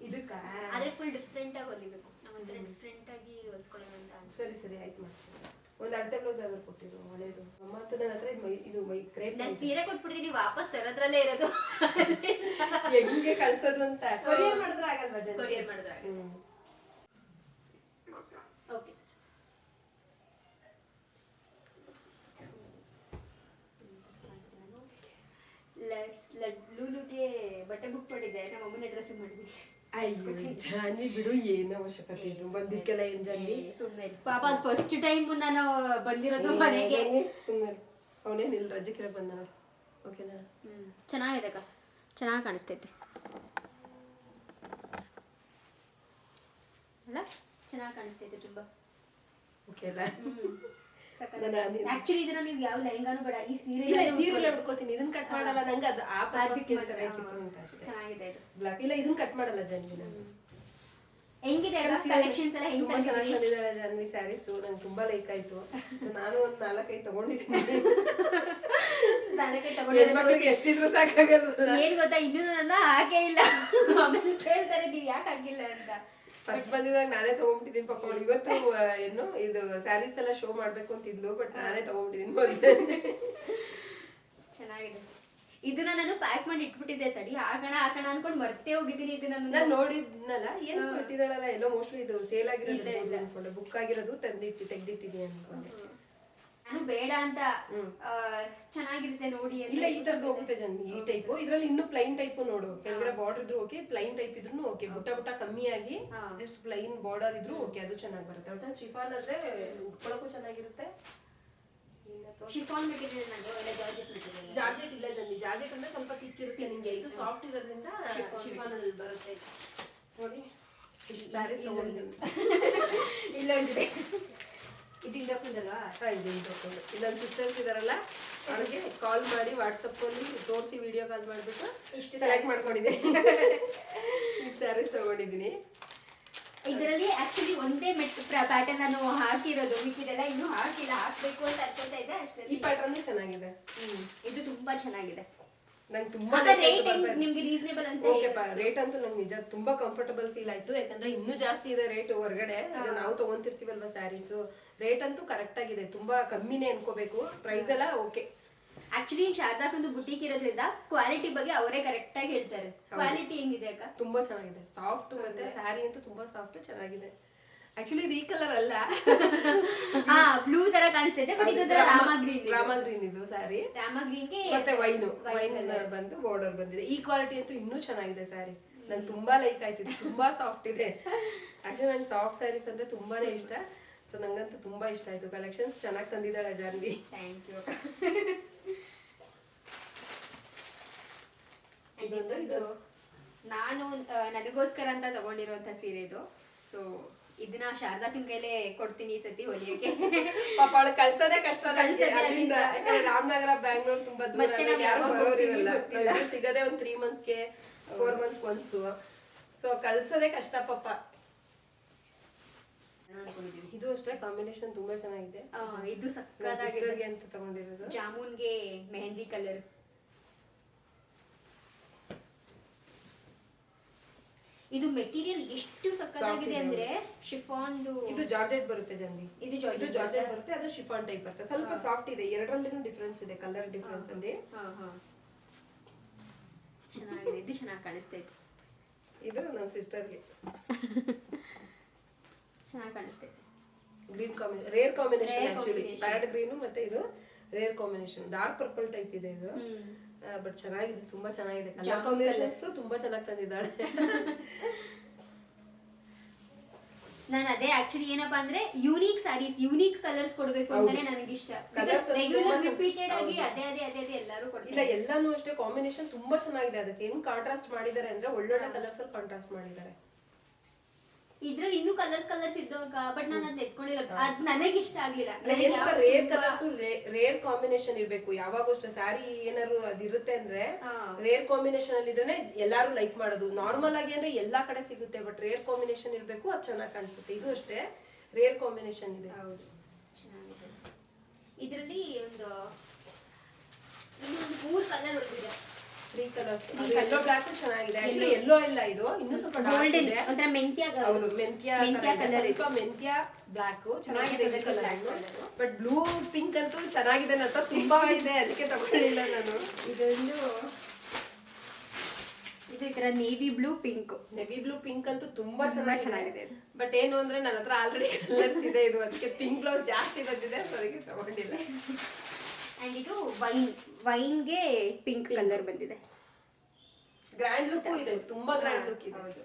ಇದಕ್ಕ? ಆದ್ರೆ ಫುಲ್ ಡಿಫ್ರೆಂಟ್ ಆಗಿ ಹೊಲಿಬೇಕು. ನಾವು ಡಿಫ್ರೆಂಟ್ ಆಗಿ ಹೊಲ್ಸ್ಕೊಳ್ಳೋಣ ಅಂತ ಸರಿ ಸರಿ ಆಯ್ತು ಮಾಡಿಸ್ತೀನಿ ಒಂದು ಅಳತೆ ಬ್ಲೌಸ್ ಆದ್ರೂ ಕೊಟ್ಟಿದ್ರು ಹಳೇದು ಅಮ್ಮ ಅಂತ ನನ್ನ ಹತ್ರ ಇದು ಮೈ ಇದು ಮೈ ಕ್ರೇಪ್ ನಾನು ಸೀರೆ ಕೊಟ್ಬಿಡ್ತೀನಿ ವಾಪಸ್ ತರೋದ್ರಲ್ಲೇ ಇರೋದು. ಹೆಂಗೆ ಕಳ್ಸೋದು ಅಂತ. ಕೊರಿಯರ್ ಮಾಡಿದ್ರೆ ಆಗಲ್ವಾ ಜನ ಕೊರಿಯರ್ ಮಾಡಿದ್ರೆ ಆಗಲ್ಲ. ಓಕೆ ಸರ್ ಲಸ್ ಲೂಲುಗೆ ಬಟ್ಟೆ ಬುಕ್ ಮಾಡಿದ್ದೆ ನಮ್ಮ ಅಮ್ಮನ ಡ್ರೆಸ್ ಮಾಡಿದ್ವಿ ಜಾನ್ವಿ ಬಿಡು ಏನು ಅವಶ್ಯಕತೆ ಇದು ಬಂದಿದ್ದಕ್ಕೆಲ್ಲ ಏನ್ ಜಾನ್ವಿ ಸುಮ್ಮನೆ ಪಾಪ ಅದ್ ಫಸ್ಟ್ ಟೈಮ್ ನಾನು ಬಂದಿರೋದು ಮನೆಗೆ. ಸುಮ್ಮನೆ ಅವನೇನು ಇಲ್ಲಿ ರಜಕ್ಕೆ ಬಂದ ಓಕೆನಾ? ಹ್ಮ್ ಚೆನ್ನಾಗಿದೆ ಅಕ್ಕ. ಚೆನ್ನಾಗಿ ಕಾಣಿಸ್ತೈತೆ. ಅಲ್ಲ ಚೆನ್ನಾಗಿ ಕಾಣಿಸ್ತೈತೆ ತುಂಬಾ. ಓಕೆ ಅಲ್ಲ ಆಕ್ಚುಲಿ ಇದನ್ನ ನೀವು ಯಾವ ಲೆಹಂಗಾನು ಬೇಡ. ಈ ಸೀರೆ ಸೀರೆ ಉಡ್ಕೋತೀನಿ ಇದನ್ನ ಕಟ್ ಮಾಡಲ್ಲ ನಂಗೆ ಅದು ಆ ಅಷ್ಟೇ. ಚೆನ್ನಾಗಿದೆ ಇದು ಬ್ಲಾಕ್ ಇಲ್ಲ ಇದನ್ನ ಕಟ್ ಮಾಡಲ್ಲ ಜನ್ವಿ ನಾನು. ಹೆಂಗಿದೆ ಕಲೆಕ್ಷನ್ಸ್ ಎಲ್ಲ? ಹೆಂಗ್ ತುಂಬಾ ಚೆನ್ನಾಗಿ ತಂದಿದ್ದೀರಿ? ತಂದಿದ್ದಾಳೆ ಜಾನ್ವಿ ಸ್ಯಾರೀಸು ನಂಗೆ ತುಂಬಾ ಲೈಕ್ ಆಯ್ತು. ಸೊ ನಾನು ಒಂದ್ ನಾಲ್ಕೈದು ತಗೊಂಡಿದ್ದೀನಿ. ಹೆಣ್ಮಕ್ಳಿಗೆ ಎಷ್ಟಿದ್ರು ಸಾಕಾಗಲ್ಲ ಏನ್ ಗೊತ್ತಾ ಇನ್ನೂ ನನ್ನ ಹಾಕೇ ಇಲ್ಲ. ಆಮೇಲೆ ಕೇಳ್ತಾರೆ ನೀವ್ ಯಾಕೆ ಹಾಕಿಲ್ಲ ಅಂತ. ಫಸ್ಟ್ ಬಂದಿದಾಗ ನಾನೇ ತಗೊಂಡ್ಬಿಟ್ಟಿದ್ದೀನಿ ಪಾಪ ಅವಳು ಇವತ್ತು ಏನು ಇದು ಸ್ಯಾರೀಸ್ ಎಲ್ಲ ಶೋ ಮಾಡ್ಬೇಕು ಅಂತಿದ್ಲು ಬಟ್ ನಾನೇ ತಗೊಂಡ್ಬಿಟ್ಟಿದ್ದೀನಿ ಮೊದಲೇ. ಚೆನ್ನಾಗಿದೆ. ಇದನ್ನ ನಾನು ಪ್ಯಾಕ್ ಮಾಡಿ ಇಟ್ಬಿಟ್ಟಿದ್ದೆ ತಡಿ. ಆಗಣ ಆಗಣ ಅನ್ಕೊಂಡು ಮರ್ತೇ ಹೋಗಿದ್ದೀನಿ ಇದನ್ನ ನಾನು. ನೋಡಿದ್ನಲ್ಲ ಏನು ಕೊಟ್ಟಿದ್ದಾಳಲ್ಲ ಎಲ್ಲೋ ಮೋಸ್ಟ್ಲಿ ಇದು ಸೇಲ್ ಆಗಿರೋದು ಅನ್ಕೊಂಡೆ. ಬುಕ್ ಆಗಿರೋದು ತಂದಿಟ್ಟು ತೆಗ್ದಿಟ್ಟಿದ್ದೀನಿ ಅನ್ಕೊಂಡೆ. ನಾನು ಬೇಡ ಅಂತ ಚೆನ್ನಾಗಿರುತ್ತೆ ನೋಡಿ ಇಲ್ಲ ಈ ತರದ್ದು ಹೋಗುತ್ತೆ ಜನ ಈ ಟೈಪ್ ಇದ್ರಲ್ಲಿ ಇನ್ನು ಪ್ಲೈನ್ ಟೈಪ್ ನೋಡು. ಕೆಳಗಡೆ ಬಾರ್ಡರ್ ಇದ್ರು ಓಕೆ ಪ್ಲೈನ್ ಟೈಪ್ ಇದ್ರು ಓಕೆ ಬುಟ್ಟ ಬುಟ್ಟ ಕಮ್ಮಿ ಆಗಿ. ಜಸ್ಟ್ ಪ್ಲೈನ್ ಬಾರ್ಡರ್ ಇದ್ರು ಓಕೆ ಅದು ಚೆನ್ನಾಗಿ ಬರುತ್ತೆ. ಒಟ್ಟ ಶಿಫಾನ್ ಆದ್ರೆ ಉಟ್ಕೊಳಕ್ಕೂ ಚೆನ್ನಾಗಿರುತ್ತೆ. ಶಿಫಾನ್ ಮೆಟೀರಿಯಲ್ ಜಾರ್ಜೆಟ್ ಇಲ್ಲ ಜನ್ನಿ ಜಾರ್ಜೆಟ್ ಅಂದ್ರೆ ಸ್ವಲ್ಪ ತಿಕ್ಕಿರುತ್ತೆ ನಿಮ್ಗೆ. ಇದು ಸಾಫ್ಟ್ ಇರೋದ್ರಿಂದ ಶಿಫಾನ್ ಅಲ್ಲಿ ಬರುತ್ತೆ. ನೋಡಿ. ಇಷ್ಟು ಸ್ಯಾರೀಸ್ ತಗೊಂಡಿದ್ದೀನಿ ಇಲ್ಲ ಒಂದಿದೆ ಇದು ಇಂದಕ್ಕಂದಲ್ವಾ ಹಾ, ಇದೆ ಇದು ತಗೊಂಡು. ಇಲ್ಲಿ ನನ್ನ ಸಿಸ್ಟರ್ಸ್ ಇದಾರಲ್ಲ ಅವ್ರಿಗೆ ಕಾಲ್ ಮಾಡಿ ವಾಟ್ಸಪ್ ಅಲ್ಲಿ ತೋರಿಸಿ ವಿಡಿಯೋ ಕಾಲ್ ಮಾಡಿಬಿಟ್ಟು ಇಷ್ಟು ಸೆಲೆಕ್ಟ್ ಮಾಡ್ಕೊಂಡಿದ್ದೀನಿ ಈ ಸ್ಯಾರೀಸ್ ತಗೊಂಡಿದ್ದೀನಿ. ಇದರಲ್ಲಿ ಆಕ್ಚುಲಿ ಒಂದೇ ಮೆಟ್ ಪ್ಯಾಟರ್ನ್ ನಾನು ಹಾಕಿರೋದು. ಮಿಕ್ಕಿದೆಲ್ಲ ಇನ್ನೂ ಹಾಕಿಲ್ಲ. ಹಾಕ್ಬೇಕು ಅಂತ ಅನ್ಕೊತಾ ಇದ್ದೆ ಈ ಅಷ್ಟರಲ್ಲಿ ಪ್ಯಾಟರ್ನ್ ಚೆನ್ನಾಗಿದೆ ಇದು ತುಂಬಾ ಚೆನ್ನಾಗಿದೆ. ನಂಗೆ ತುಂಬಾ ರೇಟ್ ನಿಮ್ಗೆ ರೀಸನೇಬಲ್ ಅನ್ಸುತ್ತೆ ಓಕೆ ರೇಟ್ ಅಂತೂ ನಂಗೆ ನಿಜ ತುಂಬಾ ಕಂಫರ್ಟಬಲ್ ಫೀಲ್ ಆಯ್ತು. ಯಾಕಂದ್ರೆ ಇನ್ನೂ ಜಾಸ್ತಿ ಇದೆ ರೇಟ್ ಹೊರಗಡೆ. ನಾವು ತಗೊಂತಿರ್ತೀವಲ್ವಾ ಸ್ಯಾರೀಸು ರೇಟ್ ಅಂತೂ ಕರೆಕ್ಟ್ ಆಗಿದೆ. ತುಂಬಾ ಕಮ್ಮಿನೇ ಅನ್ಕೋಬೇಕು. ಪ್ರೈಸ್ ಎಲ್ಲ ಓಕೆ ಆಕ್ಚುಲಿ ಶಾರದಾಕೊಂದು ಬುಟೀಕ್ ಇರೋದ್ರಿಂದ ಕ್ವಾಲಿಟಿ ಬಗ್ಗೆ ಅವರೇ ಕರೆಕ್ಟ್ ಆಗಿ ಹೇಳ್ತಾರೆ. ಕ್ವಾಲಿಟಿ ಹೆಂಗಿದೆ ಅಕ್ಕ? ತುಂಬಾ ಚೆನ್ನಾಗಿದೆ. ಸಾಫ್ಟ್ ಮತ್ತೆ ಸ್ಯಾರಿ ಅಂತೂ ತುಂಬಾ ಸಾಫ್ಟ್ ಚೆನ್ನಾಗಿದೆ. ಆಕ್ಚುಲಿ ಇದು ಈ ಕಲರ್ ಅಲ್ಲ. ಹಾ ಬ್ಲೂ ತರ ಕಾಣಿಸ್ತಿದೆ ಬಟ್ ಇದು ರಾಮ ಗ್ರೀನ್ ರಾಮ ಗ್ರೀನ್ ಇದು ಸ್ಯಾರಿ ರಾಮ ಗ್ರೀನ್ಗೆ ಮತ್ತೆ ವೈನ್ ವೈನ್ ಬಂದು ಬಾರ್ಡರ್ ಬಂದಿದೆ. ಈ ಕ್ವಾಲಿಟಿ ಅಂತೂ ಇನ್ನೂ ಚೆನ್ನಾಗಿದೆ ಸ್ಯಾರಿ ನಂಗೆ ತುಂಬಾ ಲೈಕ್ ಆಯ್ತಿದೆ ತುಂಬಾ ಸಾಫ್ಟ್ ಇದೆ. ಆಕ್ಚುಲಿ ನಂಗೆ ಸಾಫ್ಟ್ ಸ್ಯಾರೀಸ್ ಅಂದ್ರೆ ತುಂಬಾನೇ ಇಷ್ಟ. ಸೊ ನಂಗಂತೂ ತುಂಬಾ ಇಷ್ಟ ಆಯ್ತು. ಕಲೆಕ್ಷನ್ಸ್ ಚೆನ್ನಾಗಿ ತಂದಿದ್ದಾಳೆ ಜಾನ್ವಿ. ಥ್ಯಾಂಕ್ ಯು ಇದೊಂದು ಇದು ನಾನು ನನಗೋಸ್ಕರ ಅಂತ ತಗೊಂಡಿರುವಂತ ಸೀರೆ ಇದು. ಸೊ ಇದನ್ನ ಶಾರದಾ ನಿಮ್ ಕೈಲೇ ಕೊಡ್ತೀನಿ ಈ ಸತಿ ಹೊಲಿಯೋಕೆ ಪಾಪ ಅವಳು ಕಳ್ಸೋದೇ ಕಷ್ಟ ನಮ್ಗೆ. ಕಳ್ಸೋದೇ ಅಲ್ಲಿಂದ. ಅಲ್ಲಿಂದ. ಯಾಕಂದ್ರೆ ರಾಮನಗರ ಬ್ಯಾಂಗ್ಳೂರ್ ತುಂಬಾ ದೂರ ಮತ್ತೆ ನಾವ್ ಯಾರು ಯಾವಾಗ ಬರೋರಿರಲ್ಲ. ಹೋಗ್ತೀವಿ ನಾವಿಬ್ರು ಸಿಗದೆ ಒಂದ್ ತ್ರೀ ಮಂತ್ಸ್ಗೆ ಫೋರ್ ಮಂತ್ಸ್ ಒನ್ಸು ಸೊ ಕಳ್ಸೋದೇ ಕಷ್ಟ ಪಾಪ. ಇದು ಅಷ್ಟೇ ಕಾಂಬಿನೇಷನ್ ತುಂಬಾ ಚೆನ್ನಾಗಿದೆ. ಆ, ಇದು ಸಕ್ಕತ್ತಾಗಿದೆ. ಸಿಸ್ಟರ್ಗೆ ಅಂತ ತಗೊಂಡಿರೋದು. ಜಾಮೂನ್ಗೆ ಮೆಹಂದಿ ಕಲರ್ ಇದು ಮೆಟೀರಿಯಲ್ ಎಷ್ಟು ಸಕ್ಕತ್ತಾಗಿದೆ ಅಂದ್ರೆ ಶಿಫಾನ್ದು ಇದು ಜಾರ್ಜೆಟ್ ಬರುತ್ತೆ ಜನ್ನಿ ಇದು ಇದು ಜಾರ್ಜೆಟ್ ಬರುತ್ತೆ ಅದು ಶಿಫಾನ್ ಟೈಪ್ ಬರುತ್ತೆ. ಸ್ವಲ್ಪ ಸಾಫ್ಟ್ ಇದೆ ಎರಡರಲ್ಲಿನೂ ಡಿಫ್ರೆನ್ಸ್ ಇದೆ ಕಲರ್ ಡಿಫ್ರೆನ್ಸ್ ಅಲ್ಲಿ. ಹಾ ಹಾ. ಚೆನ್ನಾಗಿದೆ ಇದು ಚೆನ್ನಾಗಿ ಕಾಣಿಸ್ತೈತೆ ಇದು. ನನ್ನ ಸಿಸ್ಟರ್ಗೆ ಚೆನ್ನಾಗಿ ಕಾಣಿಸ್ತೈತೆ green combination rare combination actually parrot parrot green ಮತ್ತೆ ಇದು rare combination dark purple type ಇದೆ ಇದು. ಬಟ್ ಚೆನ್ನಾಗಿದೆ ತುಂಬಾ ಚೆನ್ನಾಗಿದೆ. ಕಲರ್ ಕಾಂಬಿನೇಷನ್ಸ್ ತುಂಬಾ ಚೆನ್ನಾಗಿ ತಂದಿದ್ದಾಳೆ. ನಾನು ಅದೇ ಆಕ್ಚುಲಿ ಏನಪ್ಪಾ ಅಂದ್ರೆ ಯೂನಿಕ್ ಸ್ಯಾರೀಸ್ ಯೂನಿಕ್ ಕಲರ್ಸ್ ಕೊಡ್ಬೇಕು ಅಂತಾನೆ ನನಗೆ ಇಷ್ಟ ರೆಗ್ಯುಲರ್ ರಿಪೀಟೆಡ್ ಆಗಿ ಅದೇ ಅದೇ ಅದೇ ಅದೇ ಎಲ್ಲರೂ ಇಲ್ಲ ಎಲ್ಲಾನು ಅಷ್ಟೇ ಕಾಂಬಿನೇಷನ್ ತುಂಬಾ ಚೆನ್ನಾಗಿದೆ. ಅದಕ್ಕೆ ಹೆಂಗ್ ಕಾಂಟ್ರಾಸ್ಟ್ ಮಾಡಿದ್ದಾರೆ ಅಂದ್ರೆ ಒಳ್ಳೊಳ್ಳೆ ಕಲರ್ಸ್ ಅಲ್ಲಿ ಕಾಂಟ್ರಾಸ್ಟ್ ಮಾಡಿದ್ದಾರೆ. ಇದ್ರಲ್ಲಿ ಇನ್ನೂ ಕಲರ್ಸ್ ಕಲರ್ಸ್ ಇದ್ದವಾಗ ಬಟ್ ನಾನು ಅದ್ ಎತ್ಕೊಂಡಿಲ್ಲ. ಅದ್ ನನಗೆ ಇಷ್ಟ ಆಗ್ಲಿಲ್ಲ. ರೇರ್ ಕಲರ್ಸ್ ರೇರ್ ಕಾಂಬಿನೇಷನ್ ಇರ್ಬೇಕು. ಯಾವಾಗ ಅಷ್ಟೇ ಸ್ಯಾರಿ ಏನಾದ್ರು ಅದಿರುತ್ತೆ ಅಂದ್ರೆ ರೇರ್ ಕಾಂಬಿನೇಷನ್ ಅಲ್ಲಿ ಇದ್ರೆ ಎಲ್ಲಾರು ಲೈಕ್ ಮಾಡೋದು. ನಾರ್ಮಲ್ ಆಗಿ ಅಂದ್ರೆ ಎಲ್ಲಾ ಕಡೆ ಸಿಗುತ್ತೆ ಬಟ್ ರೇರ್ ಕಾಂಬಿನೇಷನ್ ಇರ್ಬೇಕು ಅದು ಚೆನ್ನಾಗಿ ಕಾಣಿಸುತ್ತೆ. ಇದು ಅಷ್ಟೇ. ರೇರ್ ಕಾಂಬಿನೇಷನ್ ಇದೆ. ಹೌದು. ಚೆನ್ನಾಗಿದೆ. ಇದರಲ್ಲಿ ಒಂದು ಮೂರು ಕಲರ್ ಉಳಿದಿದೆ. ತ್ರೀ ಕಲರ್ಸ್ ಎಲ್ಲೋ ಬ್ಲಾಕ್ ಚೆನ್ನಾಗಿದೆ. ಆಕ್ಚುಲಿ ಎಲ್ಲೋ ಇಲ್ಲ ಇದು. ಇನ್ನೂ ಸ್ವಲ್ಪ dark ಇದೆ. ಒಂಥರ ಮೆಂತ್ಯ ಹೌದು ಮೆಂತ್ಯ ಮೆಂತ್ಯ ಕಲರ್ ಸ್ವಲ್ಪ ಮೆಂತ್ಯ ಬ್ಲಾಕ್ ಚೆನ್ನಾಗಿದೆ ಕಲರ್ ಬಟ್ ಬ್ಲೂ ಪಿಂಕ್ ಅಂತೂ ಚೆನ್ನಾಗಿದೆ ಅಂತ ತುಂಬಾ ಇದೆ. ಅದಕ್ಕೆ ತಗೊಳ್ಳಿಲ್ಲ ನಾನು. ಇದೊಂದು ಇದು ಈ ತರ navy blue pink navy blue pink ಅಂತೂ ತುಂಬಾ ಚೆನ್ನಾಗಿ ಚೆನ್ನಾಗಿದೆ. ಚೆನ್ನಾಗಿದೆ ಬಟ್ ಏನು ಅಂದ್ರೆ ನನ್ನ ಹತ್ರ ಆಲ್ರೆಡಿ ಕಲರ್ಸ್ ಇದೆ ಇದು. ಅದಕ್ಕೆ ಪಿಂಕ್ ಬ್ಲೌಸ್ ಜಾಸ್ತಿ ಬಂದಿದೆ ಸೊ ಅದಕ್ಕೆ ತಗೊಂಡಿಲ್ಲ. ಅಂಡ್ ಇದು ವೈನ್ ವೈನ್ಗೆ ಪಿಂಕ್ ಕಲರ್ ಬಂದಿದೆ. ಗ್ರ್ಯಾಂಡ್ ಲುಕ್ ಇದೆ ತುಂಬಾ ಗ್ರ್ಯಾಂಡ್ ಲುಕ್ ಇದೆ. ಹೌದು.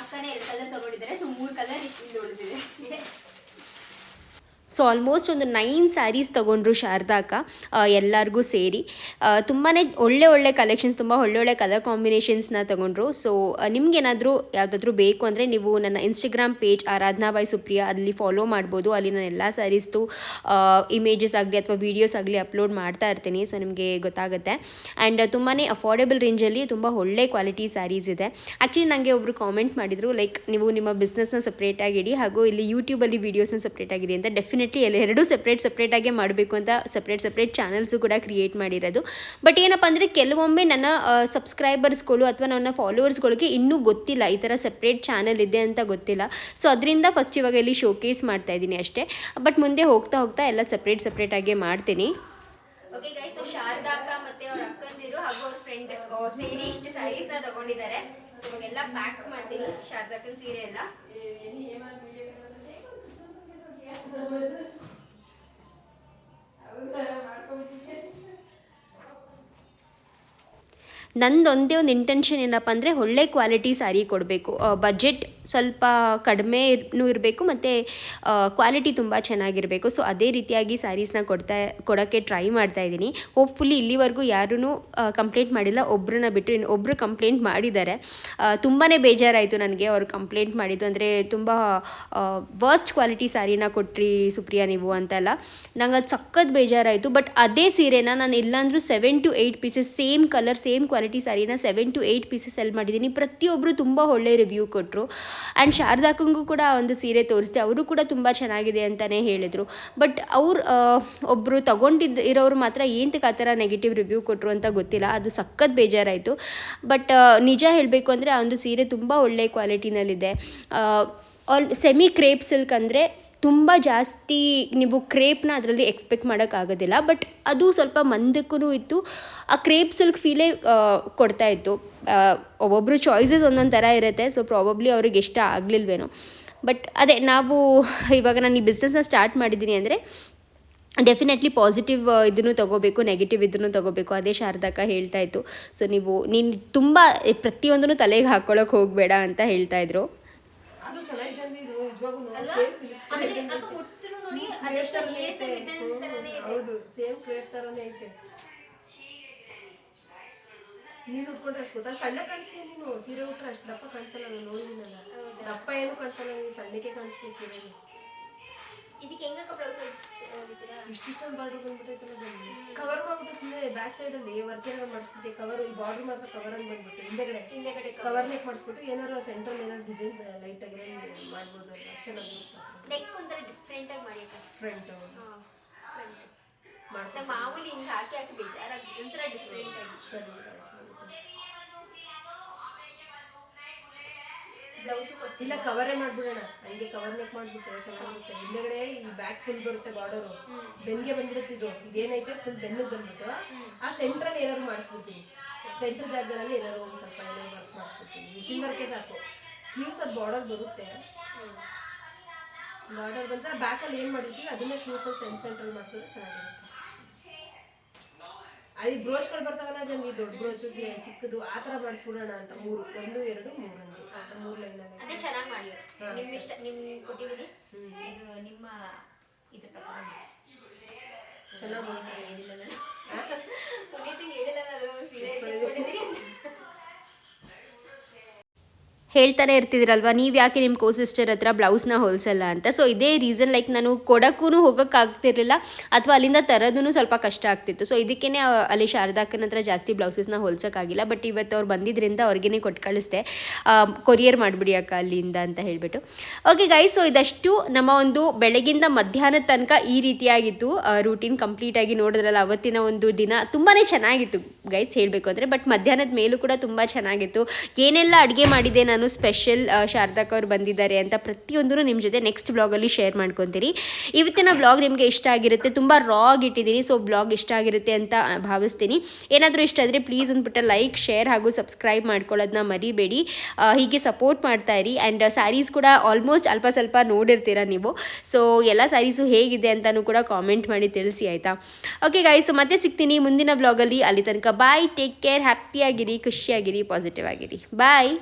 ಅಕ್ಕನೇ ಎರಡು ಕಲರ್ ತಗೊಂಡಿದ್ದಾರೆ ಸೊ ಮೂರು ಕಲರ್ ಇಲ್ಲಿ ಉಳಿದಿದೆ. ಸೊ ಆಲ್ಮೋಸ್ಟ್ ಒಂದು ನೈನ್ ಸ್ಯಾರೀಸ್ ತೊಗೊಂಡ್ರು ಶಾರದಾಕ ಎಲ್ಲರಿಗೂ ಸೇರಿ. ತುಂಬಾ ಒಳ್ಳೆ ಒಳ್ಳೆ ಕಲೆಕ್ಷನ್ಸ್ ತುಂಬ ಒಳ್ಳೊಳ್ಳೆ ಕಲರ್ ಕಾಂಬಿನೇಷನ್ಸ್ನ ತೊಗೊಂಡ್ರು. ಸೊ ನಿಮ್ಗೇನಾದರೂ ಯಾವುದಾದ್ರೂ ಬೇಕು ಅಂದರೆ ನೀವು ನನ್ನ Instagram page Aradhana by Supriya ಅಲ್ಲಿ ಫಾಲೋ ಮಾಡ್ಬೋದು. ಅಲ್ಲಿ ನಾನು ಎಲ್ಲ ಸ್ಯಾರೀಸ್ದು ಇಮೇಜಸ್ ಆಗಲಿ ಅಥವಾ ವೀಡಿಯೋಸ್ ಆಗಲಿ ಅಪ್ಲೋಡ್ ಮಾಡ್ತಾ ಇರ್ತೀನಿ. ಸೊ ನಿಮಗೆ ಗೊತ್ತಾಗುತ್ತೆ. ಆ್ಯಂಡ್ ತುಂಬಾ ಅಫೋರ್ಡೆಬಲ್ ರೇಂಜಲ್ಲಿ ತುಂಬ ಒಳ್ಳೆ ಕ್ವಾಲಿಟಿ ಸ್ಯಾರೀಸ್ ಇದೆ. ಆ್ಯಕ್ಚುಲಿ ನನಗೆ ಒಬ್ಬರು ಕಾಮೆಂಟ್ ಮಾಡಿದರು ಲೈಕ್ ನೀವು ನಿಮ್ಮ ಬಿಸ್ನೆಸ್ನ ಸಪ್ರೇಟಾಗಿ ಇಡಿ ಹಾಗೂ ಇಲ್ಲಿ ಯೂಟ್ಯೂಬಲ್ಲಿ ವೀಡಿಯೋಸ್ನ ಸಪ್ರೇಟಾಗಿಡಿ ಅಂತ ಡೆಫಿನೆಟ್ಲಿ ಎಲ್ಲ ಎರಡೂ ಸಪ್ರೇಟ್ ಸಪ್ರೇಟಾಗೇ ಮಾಡಬೇಕು ಅಂತ ಸಪ್ರೇಟ್ ಸಪ್ರೇಟ್ ಚಾನಲ್ಸು ಕೂಡ ಕ್ರಿಯೇಟ್ ಮಾಡಿರೋದು. ಬಟ್ ಏನಪ್ಪ ಅಂದರೆ ಕೆಲವೊಮ್ಮೆ ನನ್ನ ಸಬ್ಸ್ಕ್ರೈಬರ್ಸ್ಗಳು ಅಥವಾ ನನ್ನ ಫಾಲೋವರ್ಸ್ಗಳಿಗೆ ಇನ್ನೂ ಗೊತ್ತಿಲ್ಲ ಈ ಥರ ಸಪ್ರೇಟ್ ಚಾನಲ್ ಇದೆ ಅಂತ ಗೊತ್ತಿಲ್ಲ. ಸೊ ಅದರಿಂದ ಫಸ್ಟ್ ಇವಾಗ ಇಲ್ಲಿ ಶೋಕೇಸ್ ಮಾಡ್ತಾ ಇದ್ದೀನಿ ಅಷ್ಟೇ. ಬಟ್ ಮುಂದೆ ಹೋಗ್ತಾ ಹೋಗ್ತಾ ಎಲ್ಲ ಸಪ್ರೇಟ್ ಸಪ್ರೇಟಾಗೆ ಮಾಡ್ತೀನಿ. ಓಕೆ ಗೈಸ್ ಸೊ ಶಾರದಾ ಅಕ್ಕ ಮತ್ತೆ ಅವ್ರ ಅಕ್ಕಂದಿರು ಹಾಗೂ ಅವ್ರ ಫ್ರೆಂಡ್ ಸೇರಿ ಇಷ್ಟು ಸ್ಯಾರೀಸ್ ತಗೊಂಡಿದ್ದಾರೆ. ಸೊ ಇವಾಗೆಲ್ಲ ಪ್ಯಾಕ್ ಮಾಡ್ತೀನಿ. ಶಾರದಾ ಅಕ್ಕನ ಸೀರೆ ಎಲ್ಲ. അത് മഴ ನಂದೊಂದೇ ಒಂದು ಇಂಟೆನ್ಷನ್ ಏನಪ್ಪ ಅಂದರೆ ಒಳ್ಳೆ ಕ್ವಾಲಿಟಿ ಸ್ಯಾರಿ ಕೊಡಬೇಕು. ಬಜೆಟ್ ಸ್ವಲ್ಪ ಕಡಿಮೆನೂ ಇರಬೇಕು ಮತ್ತು ಕ್ವಾಲಿಟಿ ತುಂಬ ಚೆನ್ನಾಗಿರಬೇಕು. ಸೊ ಅದೇ ರೀತಿಯಾಗಿ ಸ್ಯಾರೀಸ್ನ ಕೊಡ್ತಾ, ಕೊಡೋಕ್ಕೆ ಟ್ರೈ ಮಾಡ್ತಾ ಇದ್ದೀನಿ. ಹೋಪ್ಫುಲಿ ಇಲ್ಲಿವರೆಗೂ ಯಾರೂ ಕಂಪ್ಲೇಂಟ್ ಮಾಡಿಲ್ಲ. ಒಬ್ಬರನ್ನ ಬಿಟ್ಟು ಇನ್ನು ಒಬ್ಬರು ಕಂಪ್ಲೇಂಟ್ ಮಾಡಿದ್ದಾರೆ. ತುಂಬಾ ಬೇಜಾರಾಯಿತು ನನಗೆ ಅವರು ಕಂಪ್ಲೇಂಟ್ ಮಾಡಿದ್ದು. ಅಂದರೆ ತುಂಬ ವರ್ಸ್ಟ್ ಕ್ವಾಲಿಟಿ ಸ್ಯಾರಿನ ಕೊಟ್ರಿ ಸುಪ್ರಿಯಾ ನೀವು ಅಂತೆಲ್ಲ. ನಂಗೆ ಅದು ಸಖತ್ ಬೇಜಾರಾಯಿತು. ಬಟ್ ಅದೇ ಸೀರೆನ ನಾನು ಇಲ್ಲಾಂದ್ರೂ seven to eight pieces same colour same quality ಸ್ಯಾರಿನ seven to eight pieces sell ಮಾಡಿದ್ದೀನಿ. ಪ್ರತಿಯೊಬ್ಬರು ತುಂಬ ಒಳ್ಳೆ ರಿವ್ಯೂ ಕೊಟ್ಟರು ಆ್ಯಂಡ್ ಶಾರದಾಕಂಗೂ ಕೂಡ ಒಂದು ಸೀರೆ ತೋರಿಸಿದೆ. ಅವರು ಕೂಡ ತುಂಬ ಚೆನ್ನಾಗಿದೆ ಅಂತಲೇ ಹೇಳಿದರು. ಬಟ್ ಅವ್ರು ಒಬ್ಬರು ತಗೊಂಡಿದ್ದು ಇರೋರು ಮಾತ್ರ ಏನಕ್ಕೆ ಆ ಥರ ನೆಗೆಟಿವ್ ರಿವ್ಯೂ ಕೊಟ್ಟರು ಅಂತ ಗೊತ್ತಿಲ್ಲ. ಅದು ಸಖತ್ ಬೇಜಾರಾಯಿತು. ಬಟ್ ನಿಜ ಹೇಳಬೇಕು ಅಂದರೆ ಆ ಒಂದು ಸೀರೆ ತುಂಬ ಒಳ್ಳೆ ಕ್ವಾಲಿಟಿನಲ್ಲಿದೆ ಆಲ್ ಸೆಮಿ ಕ್ರೇಪ್ ಸಿಲ್ಕ್ ಅಂದರೆ ತುಂಬ ಜಾಸ್ತಿ ನೀವು ಕ್ರೇಪ್ನ ಅದರಲ್ಲಿ ಎಕ್ಸ್ಪೆಕ್ಟ್ ಮಾಡೋಕ್ಕಾಗೋದಿಲ್ಲ ಬಟ್ ಅದು ಸ್ವಲ್ಪ ಮಂದಕ್ಕೂ ಇತ್ತು. ಆ ಕ್ರೇಪ್ ಸಿಲ್ಕ್ ಫೀಲೇ ಕೊಡ್ತಾ ಇತ್ತು. ಒಬ್ಬೊಬ್ಬರು ಒಬ್ಬೊಬ್ರು ಚಾಯ್ಸಸ್ ಒಂದೊಂದು ಥರ ಇರುತ್ತೆ ಸೊ ಪ್ರಾಬಬ್ಲಿ ಅವ್ರಿಗೆ ಇಷ್ಟ ಆಗಲಿಲ್ವೇನೋ. ಬಟ್ ಅದೇ ನಾವು ಇವಾಗ ನಾನು ಈ ಬಿಸ್ನೆಸ್ನ ಸ್ಟಾರ್ಟ್ ಮಾಡಿದ್ದೀನಿ ಅಂದರೆ ಡೆಫಿನೆಟ್ಲಿ ಪಾಸಿಟಿವ್ ಇದನ್ನು ತೊಗೋಬೇಕು ನೆಗೆಟಿವ್ ಇದನ್ನು ತೊಗೋಬೇಕು ಅದೇ ಶಾರದಕ್ಕ ಹೇಳ್ತಾ ಇತ್ತು. ಸೊ ನೀವು ನೀನು ತುಂಬ ಪ್ರತಿಯೊಂದನ್ನು ತಲೆಗೆ ಹಾಕ್ಕೊಳ್ಳೋಕೆ ಹೋಗಬೇಡ ಅಂತ ಹೇಳ್ತಾ ಇದ್ರು. ಹೌದು ಸೇಮ್ ಕ್ರೇಪ್ ತರನೇ ಐತೆ ನೀನು ಉಟ್ಕೊಂಡ್ರೆ ಅಷ್ಟು ಗೊತ್ತಾ? ಸಣ್ಣ ಕಾಣಿಸ್ತೀನಿ ನೀನು. ಸೀರೆ ಉಟ್ರೆ ಅಷ್ಟು ದಪ್ಪ ಕಾಣಿಸಲ್ಲ ನಾನು ನೋಡಿದ್ದೀನಲ್ಲ ದಪ್ಪ ಏನು ಕಾಣಿಸಲ್ಲ ನೀನು ಸಣ್ಣಕ್ಕೆ ಕಾಣಿಸ್ತೀನಿ ಸೀರೆಗೆ. ಇದಕ್ಕೆ ಹೆಂಗಕ್ಕ ಬ್ಲೌಸ್ ಇಷ್ಟಿಷ್ಟೊಂದು ಬಾರ್ಡರ್ ಬಂದ್ಬಿಟ್ಟೈತಲ್ಲ ಕವರ್ ಮಾಡ್ಬಿಟ್ಟು ಸುಮ್ಮನೆ ಬ್ಯಾಕ್ ಸೈಡ್ ಅಲ್ಲಿ ವರ್ಕ್ ಏನಾದ್ರು ಮಾಡಿಸ್ಬಿಟ್ಟು ಕವರ್ ಈ ಬಾರ್ಡರ್ ಮಾತ್ರ ಕವರ್ ಅಲ್ಲಿ ಬಂದ್ಬಿಟ್ಟು ಹಿಂದೆಗಡೆ ಹಿಂದೆಗಡೆ ಕವರ್ ನೆಕ್ ಮಾಡಿಸ್ಬಿಟ್ಟು ಏನಾದ್ರು ಸೆಂಟ್ರಲ್ ಏನಾದ್ರು ಡಿಸೈನ್ ಲೈಟ್ ಆಗಿ ಮಾಡ್ಬೋದು ಚೆನ್ನಾಗಿ ನೆಕ್ ಒಂಥರ ಡಿಫ್ರೆಂಟಾಗಿ ಮಾಡಿ ಅಕ್ಕ ಫ್ರಂಟ್ ಮಾಡ್ತಾ ಮಾಮೂಲಿ ಹಿಂಗೆ ಹಾಕಿ ಹಾಕಿ ಬೇಜಾರಾಗಿ ಒಂಥರ ಡಿಫ್ರೆಂಟ್ ಆಗಿ. ಸರಿ ಬ್ಲೌಸು ಇಲ್ಲ ಕವರೇ ಮಾಡ್ಬಿಡೋಣ. ಹಂಗೆ ಕವರ್ ನೆಕ್ ಮಾಡ್ಬಿಟ್ಟು ಚೆನ್ನಾಗಿರುತ್ತೆ ಹಿಂದೆಗಡೆ ಈ ಬ್ಯಾಕ್ ಫುಲ್ ಬರುತ್ತೆ ಬಾರ್ಡರು ಬೆನ್ಗೆ ಬಂದಿರುತ್ತೆ ಇದು. ಇದೇನೈತೆ? ಫುಲ್ ಬೆನ್ನು ಬಂದ್ಬಿಟ್ಟು. ಆ ಸೆಂಟ್ರಲ್ ಏನಾದ್ರು ಮಾಡಿಸ್ಬಿಡ್ತೀನಿ. ಸೆಂಟ್ರಲ್ ಜಾಗಗಳಲ್ಲಿ ಏನಾದ್ರು ಒಂದು ಸ್ವಲ್ಪ ಏನಾದ್ರು ವರ್ಕ್ ಮಾಡಿಸ್ಬಿಡ್ತೀನಿ. ಮಿಷಿನ್ ವರ್ಕೇ ಸಾಕು. ಸ್ಲೀವ್ಸ್ ಅದು ಬಾರ್ಡರ್ ಬರುತ್ತೆ. ಬಾರ್ಡರ್ ಬಂದ್ರೆ ಬ್ಯಾಕಲ್ಲಿ ಏನು ಮಾಡಿರ್ತೀವಿ ಅದನ್ನೇ ಸ್ಲೀವ್ಸ್ ಸೆಂಟ್ ಸೆಂಟ್ರಲ್ ಮಾಡಿಸೋದು ಚೆನ್ನಾಗಿರುತ್ತೆ. ಅಲ್ಲಿ ಬ್ರೋಚ್ಗಳು ಬರ್ತಾವಲ್ಲ ಜನ ಈ ದೊಡ್ಡ ಬ್ರೋಚ್ ಚಿಕ್ಕದು ಆ ಥರ ಮಾಡಿಸ್ಬಿಡೋಣ ಅಂತ. ಮೂರು ಒಂದು ಎರಡು ಮೂರು ಮೂರು ಲೈನಲ್ಲಿ ಅದೇ ಚೆನ್ನಾಗಿ ಮಾಡಿ ನಿಮ್ ನಿಮ್ಮ ಇಷ್ಟ ನಿಮ್ಮ ಕೊಟ್ಟಿದ್ದೀನಿ. ಇದು ನಿಮ್ಮ ಇದು ಪ್ರಕಾರ ಚೆನ್ನಾಗಿ ಹೇಳಿಲ್ಲ ನಾನು. ಪುನೀತಿಗೆ ಹೇಳಿಲ್ಲ ನಾನು ಸೀರೆ ಕೊಟ್ಟಿದ್ದೀನಿ ಅಂತ. ಹೇಳ್ತಾನೆ ಇರ್ತಿದ್ರಲ್ವ, ನೀವು ಯಾಕೆ ನಿಮ್ಮ ಕೋ ಸಿಸ್ಟರ್ ಹತ್ರ ಬ್ಲೌಸ್ನ ಹೊಲ್ಸಲ್ಲ ಅಂತ. ಸೊ ಇದೇ ರೀಸನ್ ಲೈಕ್ ನಾನು ಕೊಡಕ್ಕೂ ಹೋಗೋಕ್ಕಾಗ್ತಿರ್ಲಿಲ್ಲ ಅಥವಾ ಅಲ್ಲಿಂದ ತರೋದೂ ಸ್ವಲ್ಪ ಕಷ್ಟ ಆಗ್ತಿತ್ತು. ಸೊ ಇದಕ್ಕೇ ಅಲ್ಲಿ ಶಾರದಾಕ್ಕನ ಹತ್ರ ಜಾಸ್ತಿ ಬ್ಲೌಸಸ್ನ ಹೊಲ್ಸೋಕ್ಕಾಗಿಲ್ಲ ಬಟ್ ಇವತ್ತು ಅವ್ರು ಬಂದಿದ್ದರಿಂದ ಅವ್ರಿಗೇ ಕೊಟ್ಟು ಕಳಿಸ್ದೆ. ಕೊರಿಯರ್ ಮಾಡಿಬಿಡಿ ಅಕ್ಕ ಅಲ್ಲಿಂದ ಅಂತ ಹೇಳಿಬಿಟ್ಟು. ಓಕೆ ಗೈಸ್ ಸೊ ಇದಷ್ಟು ನಮ್ಮ ಒಂದು ಬೆಳಗಿಂದ ಮಧ್ಯಾಹ್ನದ ತನಕ ಈ ರೀತಿಯಾಗಿತ್ತು. ರೂಟೀನ್ ಕಂಪ್ಲೀಟಾಗಿ ನೋಡಿದ್ರಲ್ಲ, ಅವತ್ತಿನ ಒಂದು ದಿನ ತುಂಬಾ ಚೆನ್ನಾಗಿತ್ತು ಗೈಸ್ ಹೇಳಬೇಕು ಅಂದರೆ. ಬಟ್ ಮಧ್ಯಾಹ್ನದ ಮೇಲೂ ಕೂಡ ತುಂಬ ಚೆನ್ನಾಗಿತ್ತು. ಏನೆಲ್ಲ ಅಡುಗೆ ಮಾಡಿದೆ ನಾನು ಸ್ಪೆಷಲ್ ಶಾರದಾಕ್ ಅವ್ರು ಬಂದಿದ್ದಾರೆ ಅಂತ ಪ್ರತಿಯೊಂದೂ ನಿಮ್ಮ ಜೊತೆ ನೆಕ್ಸ್ಟ್ ಬ್ಲಾಗಲ್ಲಿ ಶೇರ್ ಮಾಡ್ಕೊತೀರಿ ಇವತ್ತಿನ ಬ್ಲಾಗ್ ನಿಮಗೆ ಇಷ್ಟ ಆಗಿರುತ್ತೆ, ತುಂಬ ರಾಗ್ ಇಟ್ಟಿದ್ದೀನಿ ಸೊ ಬ್ಲಾಗ್ ಇಷ್ಟ ಆಗಿರುತ್ತೆ ಅಂತ ಭಾವಿಸ್ತೀನಿ. ಏನಾದರೂ ಇಷ್ಟ ಆದರೆ ಪ್ಲೀಸ್ ಒಂದು ಪುಟ್ಟ ಲೈಕ್ ಶೇರ್ ಹಾಗೂ ಸಬ್ಸ್ಕ್ರೈಬ್ ಮಾಡ್ಕೊಳ್ಳೋದನ್ನ ಮರಿಬೇಡಿ. ಹೀಗೆ ಸಪೋರ್ಟ್ ಮಾಡ್ತಾ ಇರಿ. ಆ್ಯಂಡ್ ಸ್ಯಾರೀಸ್ ಕೂಡ ಆಲ್ಮೋಸ್ಟ್ ಅಲ್ಪ ಸ್ವಲ್ಪ ನೋಡಿರ್ತೀರ ನೀವು. ಸೊ ಎಲ್ಲ ಸ್ಯಾರೀಸು ಹೇಗಿದೆ ಅಂತಲೂ ಕೂಡ ಕಾಮೆಂಟ್ ಮಾಡಿ ತಿಳಿಸಿ, ಆಯಿತಾ? ಓಕೆ ಗಾಯ್ಸು ಮತ್ತೆ ಸಿಗ್ತೀನಿ ಮುಂದಿನ ಬ್ಲಾಗಲ್ಲಿ ಅಲ್ಲಿ. ತನಕ ಬಾಯ್ ಟೇಕ್ ಕೇರ್ ಹ್ಯಾಪಿಯಾಗಿರಿ ಖುಷಿಯಾಗಿರಿ ಪಾಸಿಟಿವ್ ಆಗಿರಿ. ಬಾಯ್